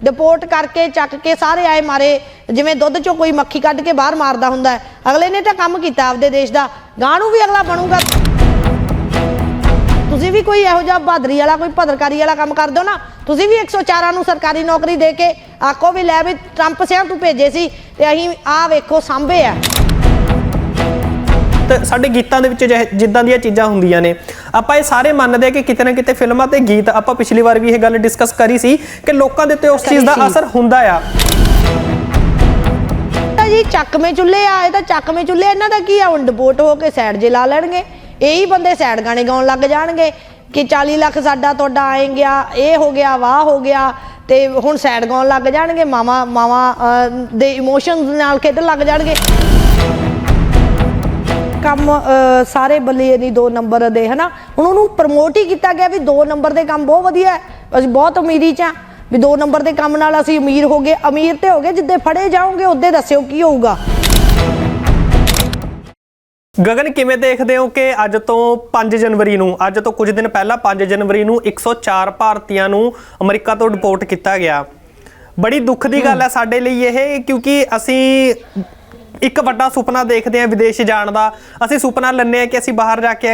Deport ਕਰਕੇ ਚੱਕ ਕੇ ਸਾਰੇ ਆਏ ਮਾਰੇ, ਜਿਵੇਂ ਦੁੱਧ ਚੋਂ ਕੋਈ ਮੱਖੀ ਕੱਢ ਕੇ ਬਾਹਰ ਮਾਰਦਾ ਹੁੰਦਾ ਹੈ। ਅਗਲੇ ਨੇ ਤਾਂ ਕੰਮ ਕੀਤਾ ਆਪਦੇ ਦੇਸ਼ ਦਾ। ਗਾਂ ਨੂੰ ਵੀ ਅਗਲਾ ਬਣੂਗਾ। ਤੁਸੀਂ ਵੀ ਕੋਈ ਇਹੋ ਜਿਹਾ ਬਹਾਦਰੀ ਵਾਲਾ, ਕੋਈ ਭਦਰਕਾਰੀ ਵਾਲਾ ਕੰਮ ਕਰ ਦਿਓ ਨਾ। ਤੁਸੀਂ ਵੀ 104 ਨੂੰ ਸਰਕਾਰੀ ਨੌਕਰੀ ਦੇ ਕੇ ਆਖੋ ਵੀ ਲੈ ਵੀ ਟਰੰਪ ਸਿਆਂ ਤੂੰ ਭੇਜੇ ਸੀ, ਤੇ ਅਸੀਂ ਆਹ ਵੇਖੋ, ਸਾਂਭੇ ਆ। ਤੇ ਸਾਡੇ ਗੀਤਾਂ ਦੇ ਵਿੱਚ ਜਿੱਦਾਂ ਦੀਆਂ ਚੀਜ਼ਾਂ ਹੁੰਦੀਆਂ ਨੇ। ਆਪਾਂ ਇਹ ਸਾਰੇ ਮੰਨਦੇ ਆ ਕਿ ਕਿਤੇ ਨਾ ਕਿਤੇ ਫਿਲਮਾਂ ਤੇ ਗੀਤ ਆਪਾਂ ਪਿਛਲੀ ਵਾਰ ਵੀ ਇਹ ਗੱਲ ਡਿਸਕਸ ਕਰੀ ਸੀ ਕਿ ਲੋਕਾਂ ਦੇ ਉੱਤੇ ਉਸ ਚੀਜ਼ ਦਾ। ਅਸਰ ਹੁੰਦਾ ਆ। ਤਾਂ ਜੀ ਚੱਕਵੇਂ ਚੁੱਲ੍ਹੇ ਆ ਇਹ ਤਾਂ ਚੱਕਵੇਂ ਚੁੱਲ੍ਹੇ ਇਹਨਾਂ ਦਾ ਕੀ ਆ? ਹੁਣ ਡਿਪੋਰਟ ਹੋ ਕੇ ਸਾਈਡ ਜੇ ਲਾ ਲੈਣਗੇ। ਇਹੀ ਬੰਦੇ ਸਾਈਡ ਗਾਣੇ ਗਾਉਣ ਲੱਗ ਜਾਣਗੇ ਕਿ 40 ਲੱਖ ਸਾਡਾ ਤੁਹਾਡਾ ਆਏ ਗਿਆ ਇਹ ਹੋ ਗਿਆ ਵਾਹ ਹੋ ਗਿਆ ਤੇ ਹੁਣ ਸਾਈਡ ਗਾਉਣ ਲੱਗ ਜਾਣਗੇ ਮਾਵਾ ਮਾਵਾ ਦੇ ਇਮੋਸ਼ਨਸ ਨਾਲ ਖੇਡਣ ਲੱਗ ਜਾਣਗੇ। ਕੰਮ ਸਾਰੇ ਬੱਲੇ ਨਹੀਂ ਦੋ ਨੰਬਰ ਦੇ ਹਨਾ? ਹੁਣ ਉਹਨੂੰ ਪ੍ਰਮੋਟ ਹੀ ਕੀਤਾ ਗਿਆ ਵੀ ਦੋ ਨੰਬਰ ਦੇ ਕੰਮ ਬਹੁਤ ਵਧੀਆ ਹੈ। ਅਸੀਂ ਬਹੁਤ ਅਮੀਰੀ ਚ ਆ ਵੀ ਦੋ ਨੰਬਰ ਦੇ ਕੰਮ ਨਾਲ ਅਸੀਂ ਅਮੀਰ ਹੋ ਗਏ। ਅਮੀਰ ਤੇ ਹੋ ਗਏ ਜਿੱਦੇ ਫੜੇ ਜਾਓਗੇ ਉਹਦੇ ਦੱਸਿਓ ਕੀ ਹੋਊਗਾ। ਗਗਨ ਕਿਵੇਂ ਦੇਖਦੇ ਹੋ ਕਿ ਅੱਜ ਤੋਂ 5 ਜਨਵਰੀ ਨੂੰ ਅੱਜ ਤੋਂ ਕੁਝ ਦਿਨ ਪਹਿਲਾਂ 5 ਜਨਵਰੀ ਨੂੰ 104 ਭਾਰਤੀਆਂ ਨੂੰ ਅਮਰੀਕਾ ਤੋਂ ਡਿਪੋਰਟ ਕੀਤਾ ਗਿਆ? ਬੜੀ ਦੁੱਖ ਦੀ ਗੱਲ ਹੈ ਸਾਡੇ ਲਈ ਇਹ ਕਿਉਂਕਿ ਅਸੀਂ ਇੱਕ ਵੱਡਾ ਸੁਪਨਾ ਦੇਖਦੇ ਹਾਂ ਵਿਦੇਸ਼ ਜਾਣ ਦਾ। ਅਸੀਂ ਸੁਪਨਾ ਲੈਂਦੇ ਹਾਂ ਕਿ ਅਸੀਂ ਬਾਹਰ ਜਾ ਕੇ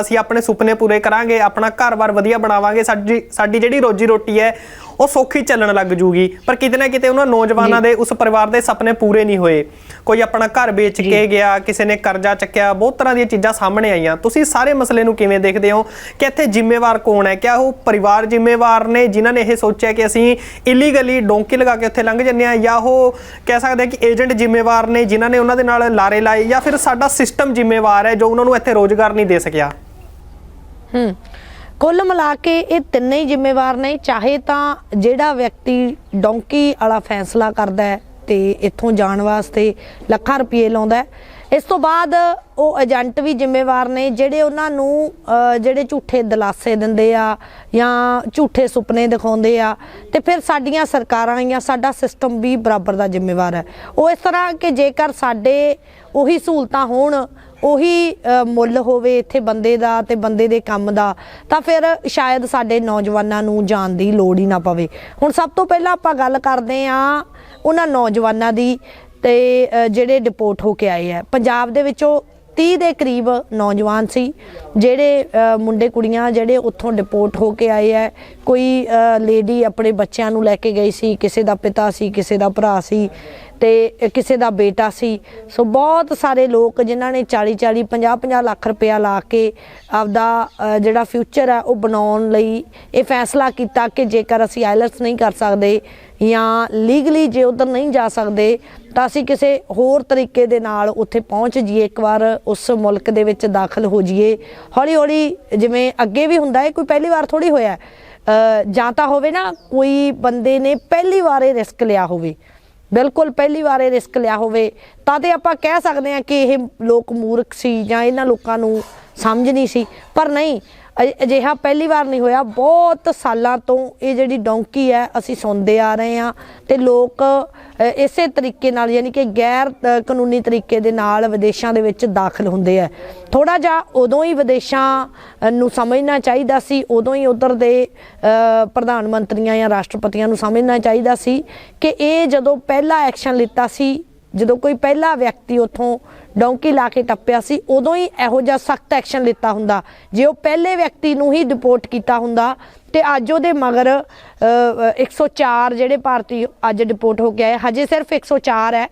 ਅਸੀਂ ਆਪਣੇ ਸੁਪਨੇ ਪੂਰੇ ਕਰਾਂਗੇ, ਆਪਣਾ ਘਰ-ਬਾਰ ਵਧੀਆ ਬਣਾਵਾਂਗੇ। ਸਾਡੀ ਸਾਡੀ ਜਿਹੜੀ ਰੋਜੀ ਰੋਟੀ ਹੈ ਉਹ ਸੌਖੀ ਚੱਲਣ ਲੱਗ ਜੂਗੀ। ਪਰ ਕਿਤੇ ਨਾ ਕਿਤੇ ਉਹਨਾਂ ਨੌਜਵਾਨਾਂ ਦੇ ਉਸ ਪਰਿਵਾਰ ਦੇ ਸੁਪਨੇ ਪੂਰੇ ਨਹੀਂ ਹੋਏ। ਕੋਈ ਆਪਣਾ ਘਰ ਵੇਚ ਕੇ ਗਿਆ ਕਿਸੇ ਨੇ ਕਰਜ਼ਾ ਚੱਕਿਆ ਬਹੁਤ ਤਰ੍ਹਾਂ ਦੀਆਂ ਚੀਜ਼ਾਂ ਸਾਹਮਣੇ ਆਈਆਂ। ਤੁਸੀਂ ਸਾਰੇ ਮਸਲੇ ਨੂੰ ਕਿਵੇਂ ਦੇਖਦੇ ਹੋ? ਕਿ ਇੱਥੇ ਜ਼ਿੰਮੇਵਾਰ ਕੌਣ ਹੈ? ਕਿਆ ਉਹ ਪਰਿਵਾਰ ਜ਼ਿੰਮੇਵਾਰ ਨੇ ਜਿਨ੍ਹਾਂ ਨੇ ਇਹ ਸੋਚਿਆ ਕਿ ਅਸੀਂ ਇਲੀਗਲੀ ਡੋਂਕੀ ਲਗਾ ਕੇ ਉੱਥੇ ਲੰਘ ਜੰਨੇ ਆ ਜਾਂ ਉਹ ਕਹਿ ਸਕਦੇ ਆ ਕਿ ਏਜੰਟ ਜ਼ਿੰਮੇਵਾਰ ਨੇ ਜਿਨ੍ਹਾਂ ਨੇ ਉਹਨਾਂ ਦੇ ਨਾਲ ਲਾਰੇ ਲਾਏ? ਜਾਂ ਫਿਰ ਸਾਡਾ ਸਿਸਟਮ ਜ਼ਿੰਮੇਵਾਰ ਹੈ ਜੋ ਉਹਨਾਂ ਨੂੰ ਇੱਥੇ ਰੋਜ਼ਗਾਰ ਨਹੀਂ ਦੇ ਸਕਿਆ? ਹੂੰ। ਕੁੱਲ ਮਿਲਾ ਕੇ ਇਹ ਤਿੰਨੇ ਹੀ ਜ਼ਿੰਮੇਵਾਰ ਨੇ, ਚਾਹੇ ਤਾਂ ਜਿਹੜਾ ਵਿਅਕਤੀ ਡੌਂਕੀ ਵਾਲਾ ਫੈਸਲਾ ਕਰਦਾ ਹੈ ਤੇ ਇੱਥੋਂ ਜਾਣ ਵਾਸਤੇ ਲੱਖਾਂ ਰੁਪਏ ਲਾਉਂਦਾ ਇਸ ਤੋਂ ਬਾਅਦ ਉਹ ਏਜੰਟ ਵੀ ਜ਼ਿੰਮੇਵਾਰ ਨੇ, ਜਿਹੜੇ ਉਹਨਾਂ ਨੂੰ ਜਿਹੜੇ ਝੂਠੇ ਦਲਾਸੇ ਦਿੰਦੇ ਆ ਜਾਂ ਝੂਠੇ ਸੁਪਨੇ ਦਿਖਾਉਂਦੇ ਆ ਤੇ ਫਿਰ ਸਾਡੀਆਂ ਸਰਕਾਰਾਂ ਜਾਂ ਸਾਡਾ ਸਿਸਟਮ ਵੀ ਬਰਾਬਰ ਦਾ ਜ਼ਿੰਮੇਵਾਰ ਹੈ। ਉਹ ਇਸ ਤਰ੍ਹਾਂ ਕਿ ਜੇਕਰ ਸਾਡੇ ਉਹੀ ਸਹੂਲਤਾਂ ਹੋਣ ਉਹੀ ਮੁੱਲ ਹੋਵੇ ਇੱਥੇ ਬੰਦੇ ਦਾ ਤੇ ਬੰਦੇ ਦੇ ਕੰਮ ਦਾ, ਤਾਂ ਫਿਰ ਸ਼ਾਇਦ ਸਾਡੇ ਨੌਜਵਾਨਾਂ ਨੂੰ ਜਾਣ ਦੀ ਲੋੜ ਹੀ ਨਾ ਪਵੇ। ਹੁਣ ਸਭ ਤੋਂ ਪਹਿਲਾਂ ਆਪਾਂ ਗੱਲ ਕਰਦੇ ਆ ਉਹਨਾਂ ਨੌਜਵਾਨਾਂ ਦੀ ਤੇ ਜਿਹੜੇ ਡਿਪੋਰਟ ਹੋ ਕੇ ਆਏ ਆ। ਪੰਜਾਬ ਦੇ ਵਿੱਚੋਂ 30 ਦੇ ਕਰੀਬ ਨੌਜਵਾਨ ਸੀ, ਜਿਹੜੇ ਮੁੰਡੇ ਕੁੜੀਆਂ ਜਿਹੜੇ ਉੱਥੋਂ ਡਿਪੋਰਟ ਹੋ ਕੇ ਆਏ ਆ। ਕੋਈ ਲੇਡੀ ਆਪਣੇ ਬੱਚਿਆਂ ਨੂੰ ਲੈ ਕੇ ਗਈ ਸੀ, ਕਿਸੇ ਦਾ ਪਿਤਾ ਸੀ, ਕਿਸੇ ਦਾ ਭਰਾ ਸੀ ਤੇ ਕਿਸੇ ਦਾ ਬੇਟਾ ਸੀ। ਸੋ ਬਹੁਤ ਸਾਰੇ ਲੋਕ ਜਿਨ੍ਹਾਂ ਨੇ 40 40 50 50 ਲੱਖ ਰੁਪਇਆ ਲਾ ਕੇ ਆਪਦਾ ਜਿਹੜਾ ਫਿਊਚਰ ਹੈ ਉਹ ਬਣਾਉਣ ਲਈ ਇਹ ਫੈਸਲਾ ਕੀਤਾ ਕਿ ਜੇਕਰ ਅਸੀਂ ਆਇਲਟਸ ਨਹੀਂ ਕਰ ਸਕਦੇ ਜਾਂ ਲੀਗਲੀ ਜੇ ਉਧਰ ਨਹੀਂ ਜਾ ਸਕਦੇ, ਤਾਂ ਅਸੀਂ ਕਿਸੇ ਹੋਰ ਤਰੀਕੇ ਦੇ ਨਾਲ ਉੱਥੇ ਪਹੁੰਚ ਜਾਈਏ, ਇੱਕ ਵਾਰ ਉਸ ਮੁਲਕ ਦੇ ਵਿੱਚ ਦਾਖਲ ਹੋ ਜਾਈਏ। ਹੌਲੀ ਹੌਲੀ ਜਿਵੇਂ ਅੱਗੇ ਵੀ ਹੁੰਦਾ ਹੈ, ਕੋਈ ਪਹਿਲੀ ਵਾਰ ਥੋੜੀ ਹੋਇਆ ਜਾਂ ਤਾਂ ਹੋਵੇ ਨਾ, ਕੋਈ ਬੰਦੇ ਨੇ ਪਹਿਲੀ ਵਾਰ ਰਿਸਕ ਲਿਆ ਹੋਵੇ। ਬਿਲਕੁਲ ਪਹਿਲੀ ਵਾਰ ਇਹ ਰਿਸਕ ਲਿਆ ਹੋਵੇ, ਤਾਂ ਤੇ ਆਪਾਂ ਕਹਿ ਸਕਦੇ ਹਾਂ ਕਿ ਇਹ ਲੋਕ ਮੂਰਖ ਸੀ ਜਾਂ ਇਹਨਾਂ ਲੋਕਾਂ ਨੂੰ ਸਮਝ ਨਹੀਂ ਸੀ। ਪਰ ਨਹੀਂ ਅਜਿਹਾ ਪਹਿਲੀ ਵਾਰ ਨਹੀਂ ਹੋਇਆ। ਬਹੁਤ ਸਾਲਾਂ ਤੋਂ ਇਹ ਜਿਹੜੀ ਡੌਂਕੀ ਹੈ, ਅਸੀਂ ਸੁਣਦੇ ਆ ਰਹੇ ਹਾਂ ਤੇ ਲੋਕ ਇਸੇ ਤਰੀਕੇ ਨਾਲ ਯਾਨੀ ਕਿ ਗੈਰ ਕਾਨੂੰਨੀ ਤਰੀਕੇ ਦੇ ਨਾਲ ਵਿਦੇਸ਼ਾਂ ਦੇ ਵਿੱਚ ਦਾਖਲ ਹੁੰਦੇ ਆ। ਥੋੜਾ ਜਿਹਾ ਉਦੋਂ ਹੀ ਵਿਦੇਸ਼ਾਂ ਨੂੰ ਸਮਝਣਾ ਚਾਹੀਦਾ ਸੀ। ਉਦੋਂ ਹੀ ਉਧਰ ਦੇ ਪ੍ਰਧਾਨ ਮੰਤਰੀਆਂ ਜਾਂ ਰਾਸ਼ਟਰਪਤੀਆਂ ਨੂੰ ਸਮਝਣਾ ਚਾਹੀਦਾ ਸੀ ਕਿ ਇਹ ਜਦੋਂ ਪਹਿਲਾ ਐਕਸ਼ਨ ਲਿੱਤਾ ਸੀ ਜਦੋਂ ਕੋਈ ਪਹਿਲਾ ਵਿਅਕਤੀ ਉਥੋਂ ਡੌਂਕੀ ਲਾ ਕੇ ਟੱਪਿਆ ਸੀ ਉਦੋਂ ਹੀ ਇਹੋ ਜਿਹਾ ਸਖਤ ਐਕਸ਼ਨ ਲਿੱਤਾ ਹੁੰਦਾ। ਜੇ ਉਹ ਪਹਿਲੇ ਵਿਅਕਤੀ ਨੂੰ ਹੀ ਡਿਪੋਰਟ ਕੀਤਾ ਹੁੰਦਾ ਤੇ ਅੱਜ ਉਹਦੇ ਮਗਰ ਅ, 104 ਜਿਹੜੇ ਭਾਰਤੀ ਅੱਜ ਡਿਪੋਰਟ ਹੋ ਕੇ ਆਏ ਹਜੇ ਸਿਰਫ 104 ਹੈ।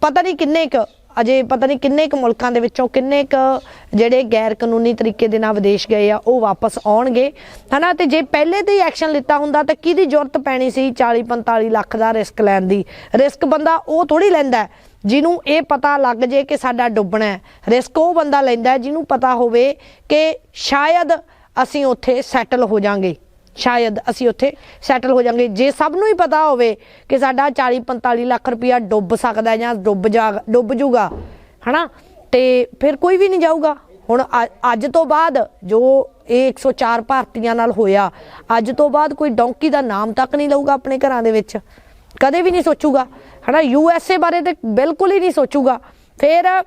ਪਤਾ ਨਹੀਂ ਕਿੰਨੇ ਕ ਅਜੇ ਪਤਾ ਨਹੀਂ ਕਿੰਨੇ ਕੁ ਮੁਲਕਾਂ ਦੇ ਵਿੱਚੋਂ ਕਿੰਨੇ ਕੁ ਜਿਹੜੇ ਗੈਰ ਕਾਨੂੰਨੀ ਤਰੀਕੇ ਦੇ ਨਾਲ ਵਿਦੇਸ਼ ਗਏ ਆ, ਉਹ ਵਾਪਸ ਆਉਣਗੇ। ਹਨਾ? ਤੇ ਜੇ ਪਹਿਲੇ ਤੇ ਹੀ ਐਕਸ਼ਨ ਲਿੱਤਾ ਹੁੰਦਾ ਤਾਂ ਕਿਹਦੀ ਜ਼ਰੂਰਤ ਪੈਣੀ ਸੀ 40 45 ਲੱਖ ਦਾ ਰਿਸਕ ਲੈਣ ਦੀ? ਰਿਸਕ ਬੰਦਾ ਉਹ ਥੋੜੀ ਲੈਂਦਾ ਜਿਹਨੂੰ ਇਹ ਪਤਾ ਲੱਗ ਜੇ ਕਿ ਸਾਡਾ ਡੁੱਬਣਾ ਹੈ। ਰਿਸਕ ਉਹ ਬੰਦਾ ਲੈਂਦਾ ਜਿਹਨੂੰ ਪਤਾ ਹੋਵੇ ਕਿ ਸ਼ਾਇਦ ਅਸੀਂ ਉੱਥੇ ਸੈਟਲ ਹੋ ਜਾਾਂਗੇ। ਸ਼ਾਇਦ ਅਸੀਂ ਉੱਥੇ ਸੈਟਲ ਹੋ ਜਾਾਂਗੇ ਜੇ ਸਭ ਨੂੰ ਹੀ ਪਤਾ ਹੋਵੇ ਕਿ ਸਾਡਾ 40 45 ਲੱਖ ਰੁਪਇਆ ਡੁੱਬ ਸਕਦਾ ਜਾਂ ਡੁੱਬ ਜਾ, ਡੁੱਬ ਜੂਗਾ, ਹਨਾ? ਤੇ ਫਿਰ ਕੋਈ ਵੀ ਨਹੀਂ ਜਾਊਗਾ। ਹੁਣ ਅ- ਅੱਜ ਤੋਂ ਬਾਅਦ ਜੋ ਇਹ 104 ਭਾਰਤੀਆਂ ਨਾਲ ਹੋਇਆ, ਅੱਜ ਤੋਂ ਬਾਅਦ ਕੋਈ ਡੌਂਕੀ ਦਾ ਨਾਮ ਤੱਕ ਨਹੀਂ ਲਊਗਾ ਆਪਣੇ ਘਰਾਂ ਦੇ ਵਿੱਚ। ਕਦੇ ਵੀ ਨਹੀਂ ਸੋਚੂਗਾ, ਹਨਾ? ਯੂ ਐਸ ਏ ਬਾਰੇ ਤੇ ਬਿਲਕੁਲ ਹੀ ਨਹੀਂ ਸੋਚੂਗਾ। ਫਿਰ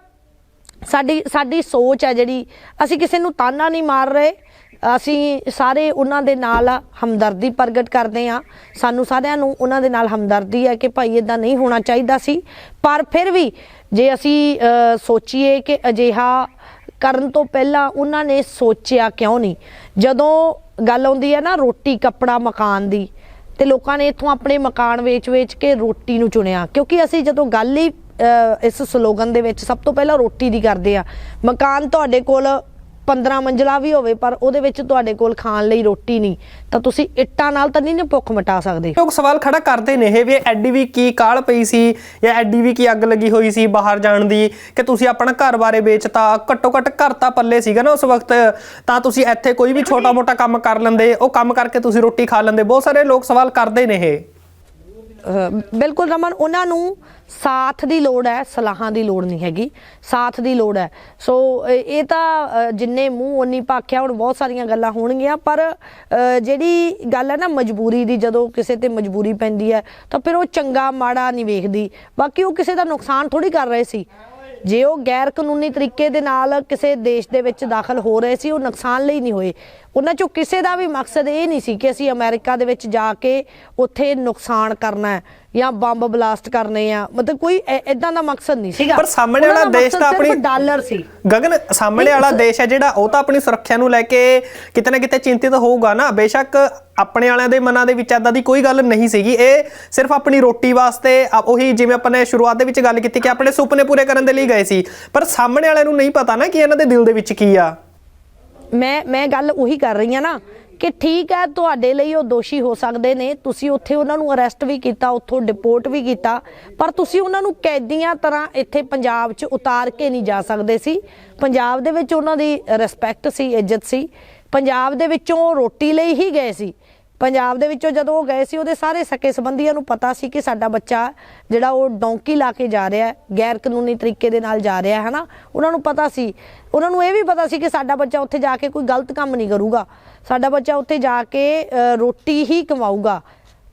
ਸਾਡੀ ਸਾਡੀ ਸੋਚ ਹੈ ਜਿਹੜੀ, ਅਸੀਂ ਕਿਸੇ ਨੂੰ ਤਾਨਾ ਨਹੀਂ ਮਾਰ ਰਹੇ। ਅਸੀਂ ਸਾਰੇ ਉਹਨਾਂ ਦੇ ਨਾਲ ਹਮਦਰਦੀ ਪ੍ਰਗਟ ਕਰਦੇ ਆ ਸਾਨੂੰ ਸਾਰਿਆਂ ਨੂੰ ਉਹਨਾਂ ਦੇ ਨਾਲ ਹਮਦਰਦੀ ਹੈ ਕਿ ਭਾਈ ਇਦਾਂ ਨਹੀਂ ਹੋਣਾ ਚਾਹੀਦਾ ਸੀ। ਪਰ ਫਿਰ ਵੀ ਜੇ ਅਸੀਂ ਸੋਚੀਏ ਕਿ ਅਜਿਹਾ ਕਰਨ ਤੋਂ ਪਹਿਲਾਂ ਉਹਨਾਂ ਨੇ ਸੋਚਿਆ ਕਿਉਂ ਨਹੀਂ? ਜਦੋਂ ਗੱਲ ਆਉਂਦੀ ਹੈ ਨਾ ਰੋਟੀ ਕੱਪੜਾ ਮਕਾਨ ਦੀ, ਤੇ ਲੋਕਾਂ ਨੇ ਇੱਥੋਂ ਆਪਣੇ ਮਕਾਨ ਵੇਚ-ਵੇਚ ਕੇ ਰੋਟੀ ਨੂੰ ਚੁਣਿਆ। ਕਿਉਂਕਿ ਅਸੀਂ ਜਦੋਂ ਗੱਲ ਹੀ ਇਸ ਸਲੋਗਨ ਦੇ ਵਿੱਚ ਸਭ ਤੋਂ ਪਹਿਲਾਂ ਰੋਟੀ ਦੀ ਕਰਦੇ ਆ ਮਕਾਨ ਤੁਹਾਡੇ ਕੋਲ 15 ਮੰਜ਼ਲਾ ਵੀ ਹੋਵੇ ਪਰ ਉਹਦੇ ਵਿੱਚ ਤੁਹਾਡੇ ਕੋਲ ਖਾਣ ਲਈ ਰੋਟੀ ਨਹੀਂ। ਤਾਂ ਤੁਸੀਂ ਇੱਟਾਂ ਨਾਲ ਤਾਂ ਨਹੀਂ ਨਾ ਭੁੱਖ ਮਿਟਾ ਸਕਦੇ। ਲੋਕ ਸਵਾਲ ਖੜਾ ਕਰਦੇ ਨੇ ਇਹ ਵੀ ਐਡੀ ਵੀ ਕੀ ਕਾਲ ਪਈ ਸੀ ਜਾਂ ਐਡੀ ਵੀ ਕੀ ਅੱਗ ਲੱਗੀ ਹੋਈ ਸੀ ਬਾਹਰ ਜਾਣ ਦੀ ਕਿ ਤੁਸੀਂ ਆਪਣਾ ਘਰ ਬਾਰੇ ਵੇਚਤਾ ਘੱਟੋ ਘੱਟ ਘਰ ਤਾਂ ਪੱਲੇ ਸੀਗਾ ਨਾ ਉਸ ਵਕਤ ਤਾਂ ਤੁਸੀਂ ਇੱਥੇ ਕੋਈ ਵੀ ਛੋਟਾ ਮੋਟਾ ਕੰਮ ਕਰ ਲੈਂਦੇ ਉਹ ਕੰਮ ਕਰਕੇ ਤੁਸੀਂ ਰੋਟੀ ਖਾ ਲੈਂਦੇ। ਬਹੁਤ ਸਾਰੇ ਲੋਕ ਸਵਾਲ ਕਰਦੇ ਨੇ ਇਹ। ਬਿਲਕੁਲ ਰਮਨ, ਉਹਨਾਂ ਨੂੰ ਸਾਥ ਦੀ ਲੋੜ ਹੈ, ਸਲਾਹਾਂ ਦੀ ਲੋੜ ਨਹੀਂ ਹੈਗੀ, ਸਾਥ ਦੀ ਲੋੜ ਹੈ। ਸੋ ਇਹ ਤਾਂ ਜਿੰਨੇ ਮੂੰਹ ਉਨੀ ਭਾਖਿਆ ਹੁਣ ਬਹੁਤ ਸਾਰੀਆਂ ਗੱਲਾਂ ਹੋਣਗੀਆਂ, ਪਰ ਜਿਹੜੀ ਗੱਲ ਹੈ ਨਾ ਮਜਬੂਰੀ ਦੀ, ਜਦੋਂ ਕਿਸੇ ਤੇ ਮਜਬੂਰੀ ਪੈਂਦੀ ਹੈ, ਤਾਂ ਫਿਰ ਉਹ ਚੰਗਾ ਮਾੜਾ ਨਹੀਂ ਵੇਖਦੀ। ਬਾਕੀ ਉਹ ਕਿਸੇ ਦਾ ਨੁਕਸਾਨ ਥੋੜੀ ਕਰ ਰਹੇ ਸੀ। ਜੇ ਉਹ ਗੈਰ ਕਾਨੂੰਨੀ ਤਰੀਕੇ ਦੇ ਨਾਲ ਕਿਸੇ ਦੇਸ਼ ਦੇ ਵਿੱਚ ਦਾਖਲ ਹੋ ਰਹੇ ਸੀ, ਉਹ ਨੁਕਸਾਨ ਲਈ ਨਹੀਂ ਹੋਏ। ਉਹਨਾਂ ਚੋਂ ਕਿਸੇ ਦਾ ਵੀ ਮਕਸਦ ਇਹ ਨਹੀਂ ਸੀ ਕਿ ਅਸੀਂ ਅਮਰੀਕਾ ਦੇ ਵਿੱਚ ਜਾ ਕੇ ਉੱਥੇ ਨੁਕਸਾਨ ਕਰਨਾ ਹੈ ਜਾਂ ਬੰਬ ਬਲਾਸਟ ਕਰਨੇ ਆ। ਮਤਲਬ ਕੋਈ ਇਦਾਂ ਦਾ ਮਕਸਦ ਨਹੀਂ ਸੀਗਾ। ਪਰ ਸਾਹਮਣੇ ਵਾਲਾ ਦੇਸ਼ ਤਾਂ ਆਪਣੀ- ਡਾਲਰ ਸੀ। ਗਗਨ ਸਾਹਮਣੇ ਵਾਲਾ ਦੇਸ਼ ਹੈ ਜਿਹੜਾ ਉਹ ਤਾਂ ਆਪਣੀ ਸੁਰੱਖਿਆ ਨੂੰ ਲੈ ਕੇ ਕਿਤੇ ਨਾ ਕਿਤੇ ਚਿੰਤਿਤ ਹੋਊਗਾ ਨਾ। ਬੇਸ਼ੱਕ ਆਪਣੇ ਵਾਲਿਆਂ ਦੇ ਮਨਾਂ ਦੇ ਵਿੱਚ ਐਦਾਂ ਦੀ ਕੋਈ ਗੱਲ ਨਹੀਂ ਸੀਗੀ। ਇਹ ਸਿਰਫ ਆਪਣੀ ਰੋਟੀ ਵਾਸਤੇ ਉਹੀ ਜਿਵੇਂ ਆਪਾਂ ਨੇ ਸ਼ੁਰੂਆਤ ਦੇ ਵਿੱਚ ਗੱਲ ਕੀਤੀ ਕਿ ਆਪਣੇ ਸੁਪਨੇ ਪੂਰੇ ਕਰਨ ਦੇ ਲਈ ਗਏ ਸੀ। ਪਰ ਸਾਹਮਣੇ ਵਾਲਿਆਂ ਨੂੰ ਨਹੀਂ ਪਤਾ ਨਾ ਕਿ ਇਹਨਾਂ ਦੇ ਦਿਲ ਦੇ ਵਿੱਚ ਕੀ ਆ। ਮੈਂ ਮੈਂ ਗੱਲ ਉਹੀ ਕਰ ਰਹੀ ਹਾਂ ਨਾ ਕਿ ਠੀਕ ਹੈ, ਤੁਹਾਡੇ ਲਈ ਉਹ ਦੋਸ਼ੀ ਹੋ ਸਕਦੇ ਨੇ। ਤੁਸੀਂ ਉੱਥੇ ਉਹਨਾਂ ਨੂੰ ਅਰੈਸਟ ਵੀ ਕੀਤਾ, ਉੱਥੋਂ ਡਿਪੋਰਟ ਵੀ ਕੀਤਾ, ਪਰ ਤੁਸੀਂ ਉਹਨਾਂ ਨੂੰ ਕੈਦੀਆਂ ਤਰ੍ਹਾਂ ਇੱਥੇ ਪੰਜਾਬ 'ਚ ਉਤਾਰ ਕੇ ਨਹੀਂ ਜਾ ਸਕਦੇ ਸੀ। ਪੰਜਾਬ ਦੇ ਵਿੱਚ ਉਹਨਾਂ ਦੀ ਰਿਸਪੈਕਟ ਸੀ, ਇੱਜ਼ਤ ਸੀ। ਪੰਜਾਬ ਦੇ ਵਿੱਚੋਂ ਰੋਟੀ ਲਈ ਹੀ ਗਏ ਸੀ। ਪੰਜਾਬ ਦੇ ਵਿੱਚੋਂ ਜਦੋਂ ਉਹ ਗਏ ਸੀ, ਉਹਦੇ ਸਾਰੇ ਸਕੇ ਸੰਬੰਧੀਆਂ ਨੂੰ ਪਤਾ ਸੀ ਕਿ ਸਾਡਾ ਬੱਚਾ ਜਿਹੜਾ ਉਹ ਡੌਂਕੀ ਲਾ ਕੇ ਜਾ ਰਿਹਾ ਹੈ, ਗੈਰ ਕਾਨੂੰਨੀ ਤਰੀਕੇ ਦੇ ਨਾਲ ਜਾ ਰਿਹਾ ਹੈ, ਹਨਾ? ਉਹਨਾਂ ਨੂੰ ਪਤਾ ਸੀ। ਉਹਨਾਂ ਨੂੰ ਇਹ ਵੀ ਪਤਾ ਸੀ ਕਿ ਸਾਡਾ ਬੱਚਾ ਉੱਥੇ ਜਾ ਕੇ ਕੋਈ ਗਲਤ ਕੰਮ ਨਹੀਂ ਕਰੂਗਾ। ਸਾਡਾ ਬੱਚਾ ਉੱਥੇ ਜਾ ਕੇ ਰੋਟੀ ਹੀ ਕਮਾਊਗਾ।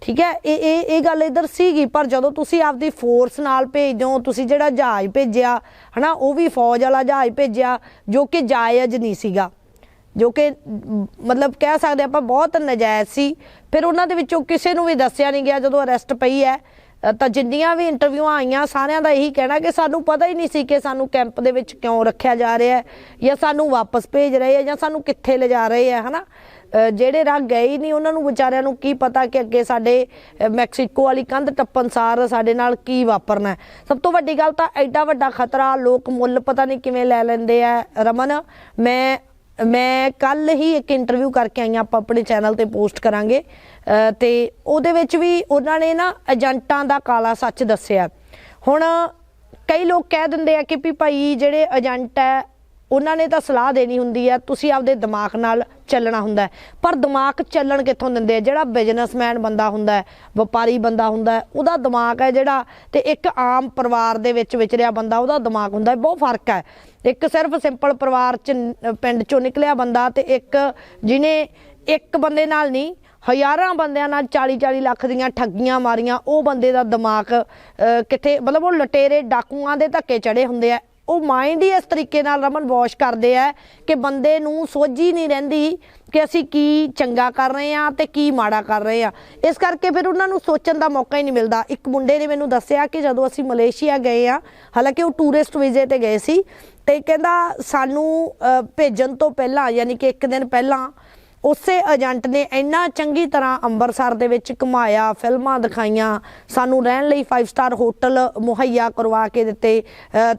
ਠੀਕ ਹੈ? ਇਹ ਇਹ ਇਹ ਗੱਲ ਇਧਰ ਸੀਗੀ, ਪਰ ਜਦੋਂ ਤੁਸੀਂ ਆਪਦੀ ਫੋਰਸ ਨਾਲ ਭੇਜਦੇ ਹੋ, ਤੁਸੀਂ ਜਿਹੜਾ ਜਹਾਜ਼ ਭੇਜਿਆ, ਹਨਾ? ਉਹ ਵੀ ਫੌਜ ਵਾਲਾ ਜਹਾਜ਼ ਭੇਜਿਆ, ਜੋ ਕਿ ਜਾਇਜ਼ ਨਹੀਂ ਸੀਗਾ। ਜੋ ਕਿ ਮਤਲਬ ਕਹਿ ਸਕਦੇ ਆਪਾਂ ਬਹੁਤ ਨਜਾਇਜ਼ ਸੀ। ਫਿਰ ਉਹਨਾਂ ਦੇ ਵਿੱਚੋਂ ਕਿਸੇ ਨੂੰ ਵੀ ਦੱਸਿਆ ਨਹੀਂ ਗਿਆ ਜਦੋਂ ਅਰੈਸਟ ਪਈ ਹੈ ਤਾਂ ਜਿੰਨੀਆਂ ਵੀ ਇੰਟਰਵਿਊਆਂ ਆਈਆਂ ਸਾਰਿਆਂ ਦਾ ਇਹੀ ਕਹਿਣਾ ਕਿ ਸਾਨੂੰ ਪਤਾ ਹੀ ਨਹੀਂ ਸੀ ਕਿ ਸਾਨੂੰ ਕੈਂਪ ਦੇ ਵਿੱਚ ਕਿਉਂ ਰੱਖਿਆ ਜਾ ਰਿਹਾ ਹੈ ਜਾਂ ਸਾਨੂੰ ਵਾਪਸ ਭੇਜ ਰਹੇ ਹੈ ਜਾਂ ਸਾਨੂੰ ਕਿੱਥੇ ਲਿਜਾ ਰਹੇ ਹੈ ਹਨਾ? ਅ, ਜਿਹੜੇ ਰਾਹ ਗਏ ਹੀ ਨਹੀਂ ਉਹਨਾਂ ਨੂੰ ਵਿਚਾਰਿਆਂ ਨੂੰ ਕੀ ਪਤਾ ਕਿ ਅੱਗੇ ਸਾਡੇ ਮੈਕਸੀਕੋ ਵਾਲੀ ਕੰਧ ਟੱਪਣ ਸਾਰ ਸਾਡੇ ਨਾਲ ਕੀ ਵਾਪਰਨਾ ਸਭ ਤੋਂ ਵੱਡੀ ਗੱਲ ਤਾਂ ਐਡਾ ਵੱਡਾ ਖਤਰਾ ਲੋਕ ਮੁੱਲ ਪਤਾ ਨਹੀਂ ਕਿਵੇਂ ਲੈ ਲੈਂਦੇ ਆ ਰਮਨ ਮੈਂ ਮੈਂ ਕੱਲ ਹੀ ਇੱਕ ਇੰਟਰਵਿਊ ਕਰਕੇ ਆਈ ਹਾਂ ਆਪਾਂ ਆਪਣੇ ਚੈਨਲ ਤੇ ਪੋਸਟ ਕਰਾਂਗੇ। ਅ, ਤੇ ਉਹਦੇ ਵਿੱਚ ਵੀ ਉਹਨਾਂ ਨੇ ਨਾ ਏਜੰਟਾਂ ਦਾ ਕਾਲਾ ਸੱਚ ਦੱਸਿਆ। ਹੁਣ ਕਈ ਲੋਕ ਕਹਿ ਦਿੰਦੇ ਆ ਕਿ ਵੀ ਭਾਈ ਜਿਹੜੇ ਏਜੰਟ ਹੈ ਉਹਨਾਂ ਨੇ ਤਾਂ ਸਲਾਹ ਦੇਣੀ ਹੁੰਦੀ ਹੈ ਤੁਸੀਂ ਆਪਦੇ ਦਿਮਾਗ ਨਾਲ ਚੱਲਣਾ ਹੁੰਦਾ ਪਰ ਦਿਮਾਗ ਚੱਲਣ ਕਿੱਥੋਂ ਦਿੰਦੇ ਆ? ਜਿਹੜਾ ਬਿਜ਼ਨਸਮੈਨ ਬੰਦਾ ਹੁੰਦਾ ਹੈ, ਵਪਾਰੀ ਬੰਦਾ ਹੁੰਦਾ ਹੈ, ਉਹਦਾ ਦਿਮਾਗ ਹੈ ਜਿਹੜਾ ਤੇ ਇੱਕ ਆਮ ਪਰਿਵਾਰ ਦੇ ਵਿੱਚ ਵਿਚਰਿਆ ਬੰਦਾ, ਉਹਦਾ ਦਿਮਾਗ ਹੁੰਦਾ ਬਹੁਤ ਫ਼ਰਕ ਹੈ। ਇੱਕ ਸਿਰਫ ਸਿੰਪਲ ਪਰਿਵਾਰ ਚ ਪਿੰਡ ਚੋਂ ਨਿਕਲਿਆ ਬੰਦਾ ਤੇ ਇੱਕ ਜਿਹਨੇ ਇੱਕ ਬੰਦੇ ਨਾਲ ਨਹੀਂ, ਹਜ਼ਾਰਾਂ ਬੰਦਿਆਂ ਨਾਲ 40 40 ਲੱਖ ਦੀਆਂ ਠੱਗੀਆਂ ਮਾਰੀਆਂ, ਉਹ ਬੰਦੇ ਦਾ ਦਿਮਾਗ ਕਿੱਥੇ, ਮਤਲਬ ਉਹ ਲਟੇਰੇ ਡਾਕੂਆਂ ਦੇ ਧੱਕੇ ਚੜੇ ਹੁੰਦੇ ਆ। ਉਹ ਮਾਈਂਡ ਹੀ ਇਸ ਤਰੀਕੇ ਨਾਲ ਰਮਨ ਵਾਸ਼ ਕਰਦੇ ਆ ਕਿ ਬੰਦੇ ਨੂੰ ਸੋਝੀ ਨਹੀਂ ਰਹਿੰਦੀ ਕਿ ਅਸੀਂ ਕੀ ਚੰਗਾ ਕਰ ਰਹੇ ਆ ਤੇ ਕੀ ਮਾੜਾ ਕਰ ਰਹੇ ਆ ਇਸ ਕਰਕੇ ਫਿਰ ਉਹਨਾਂ ਨੂੰ ਸੋਚਣ ਦਾ ਮੌਕਾ ਹੀ ਨਹੀਂ ਮਿਲਦਾ। ਇੱਕ ਮੁੰਡੇ ਨੇ ਮੈਨੂੰ ਦੱਸਿਆ ਕਿ ਜਦੋਂ ਅਸੀਂ ਮਲੇਸ਼ੀਆ ਗਏ ਆ ਹਾਲਾਂਕਿ ਉਹ ਟੂਰਿਸਟ ਵੀਜ਼ੇ ਤੇ ਗਏ ਸੀ ਤੇ ਕਹਿੰਦਾ ਸਾਨੂੰ ਭੇਜਣ ਤੋਂ ਪਹਿਲਾਂ, ਯਾਨੀ ਕਿ ਇੱਕ ਦਿਨ ਪਹਿਲਾਂ ਉਸੇ ਏਜੰਟ ਨੇ ਇੰਨਾ ਚੰਗੀ ਤਰ੍ਹਾਂ ਅੰਮ੍ਰਿਤਸਰ ਦੇ ਵਿੱਚ ਘੁਮਾਇਆ ਫਿਲਮਾਂ ਦਿਖਾਈਆਂ ਸਾਨੂੰ ਰਹਿਣ ਲਈ 5 ਸਟਾਰ ਹੋਟਲ ਮੁਹੱਈਆ ਕਰਵਾ ਕੇ ਦਿੱਤੇ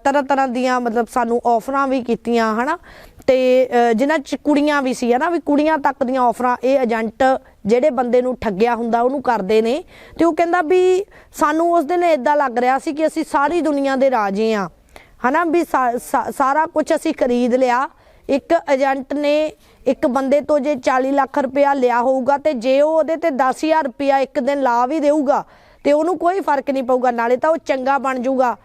ਤਰ੍ਹਾਂ ਤਰ੍ਹਾਂ ਦੀਆਂ ਮਤਲਬ ਸਾਨੂੰ ਆਫਰਾਂ ਵੀ ਕੀਤੀਆਂ ਹਨਾ? ਤੇ ਅ, ਜਿਨ੍ਹਾਂ ਚ ਕੁੜੀਆਂ ਵੀ ਸੀ ਹਨਾ? ਵੀ ਕੁੜੀਆਂ ਤੱਕ ਦੀਆਂ ਆਫਰਾਂ ਇਹ ਏਜੰਟ ਜਿਹੜੇ ਬੰਦੇ ਨੂੰ ਠੱਗਿਆ ਹੁੰਦਾ ਉਹਨੂੰ ਕਰਦੇ ਨੇ। ਤੇ ਉਹ ਕਹਿੰਦਾ ਵੀ ਸਾਨੂੰ ਉਸ ਦਿਨ ਇਦਾਂ ਲੱਗ ਰਿਹਾ ਸੀ ਕਿ ਅਸੀਂ ਸਾਰੀ ਦੁਨੀਆ ਦੇ ਰਾਜੇ ਆ ਹਨਾ? ਵੀ ਸਾ- ਸਾਰਾ ਕੁਝ ਅਸੀਂ ਖਰੀਦ ਲਿਆ। ਇੱਕ ਏਜੰਟ ਨੇ ਇੱਕ ਬੰਦੇ ਤੋਂ ਜੇ 40 ਲੱਖ ਰੁਪਇਆ ਲਿਆ ਹੋਊਗਾ ਤੇ ਜੇ ਉਹ ਉਹਦੇ ਤੇ 10000 ਰੁਪਇਆ ਇੱਕ ਦਿਨ ਲਾ ਵੀ ਦੇਊਗਾ ਤੇ ਉਹਨੂੰ ਕੋਈ ਫ਼ਰਕ ਨਹੀਂ ਪਊਗਾ, ਨਾਲੇ ਤਾਂ ਉਹ ਚੰਗਾ ਬਣ ਜਾਊਗਾ।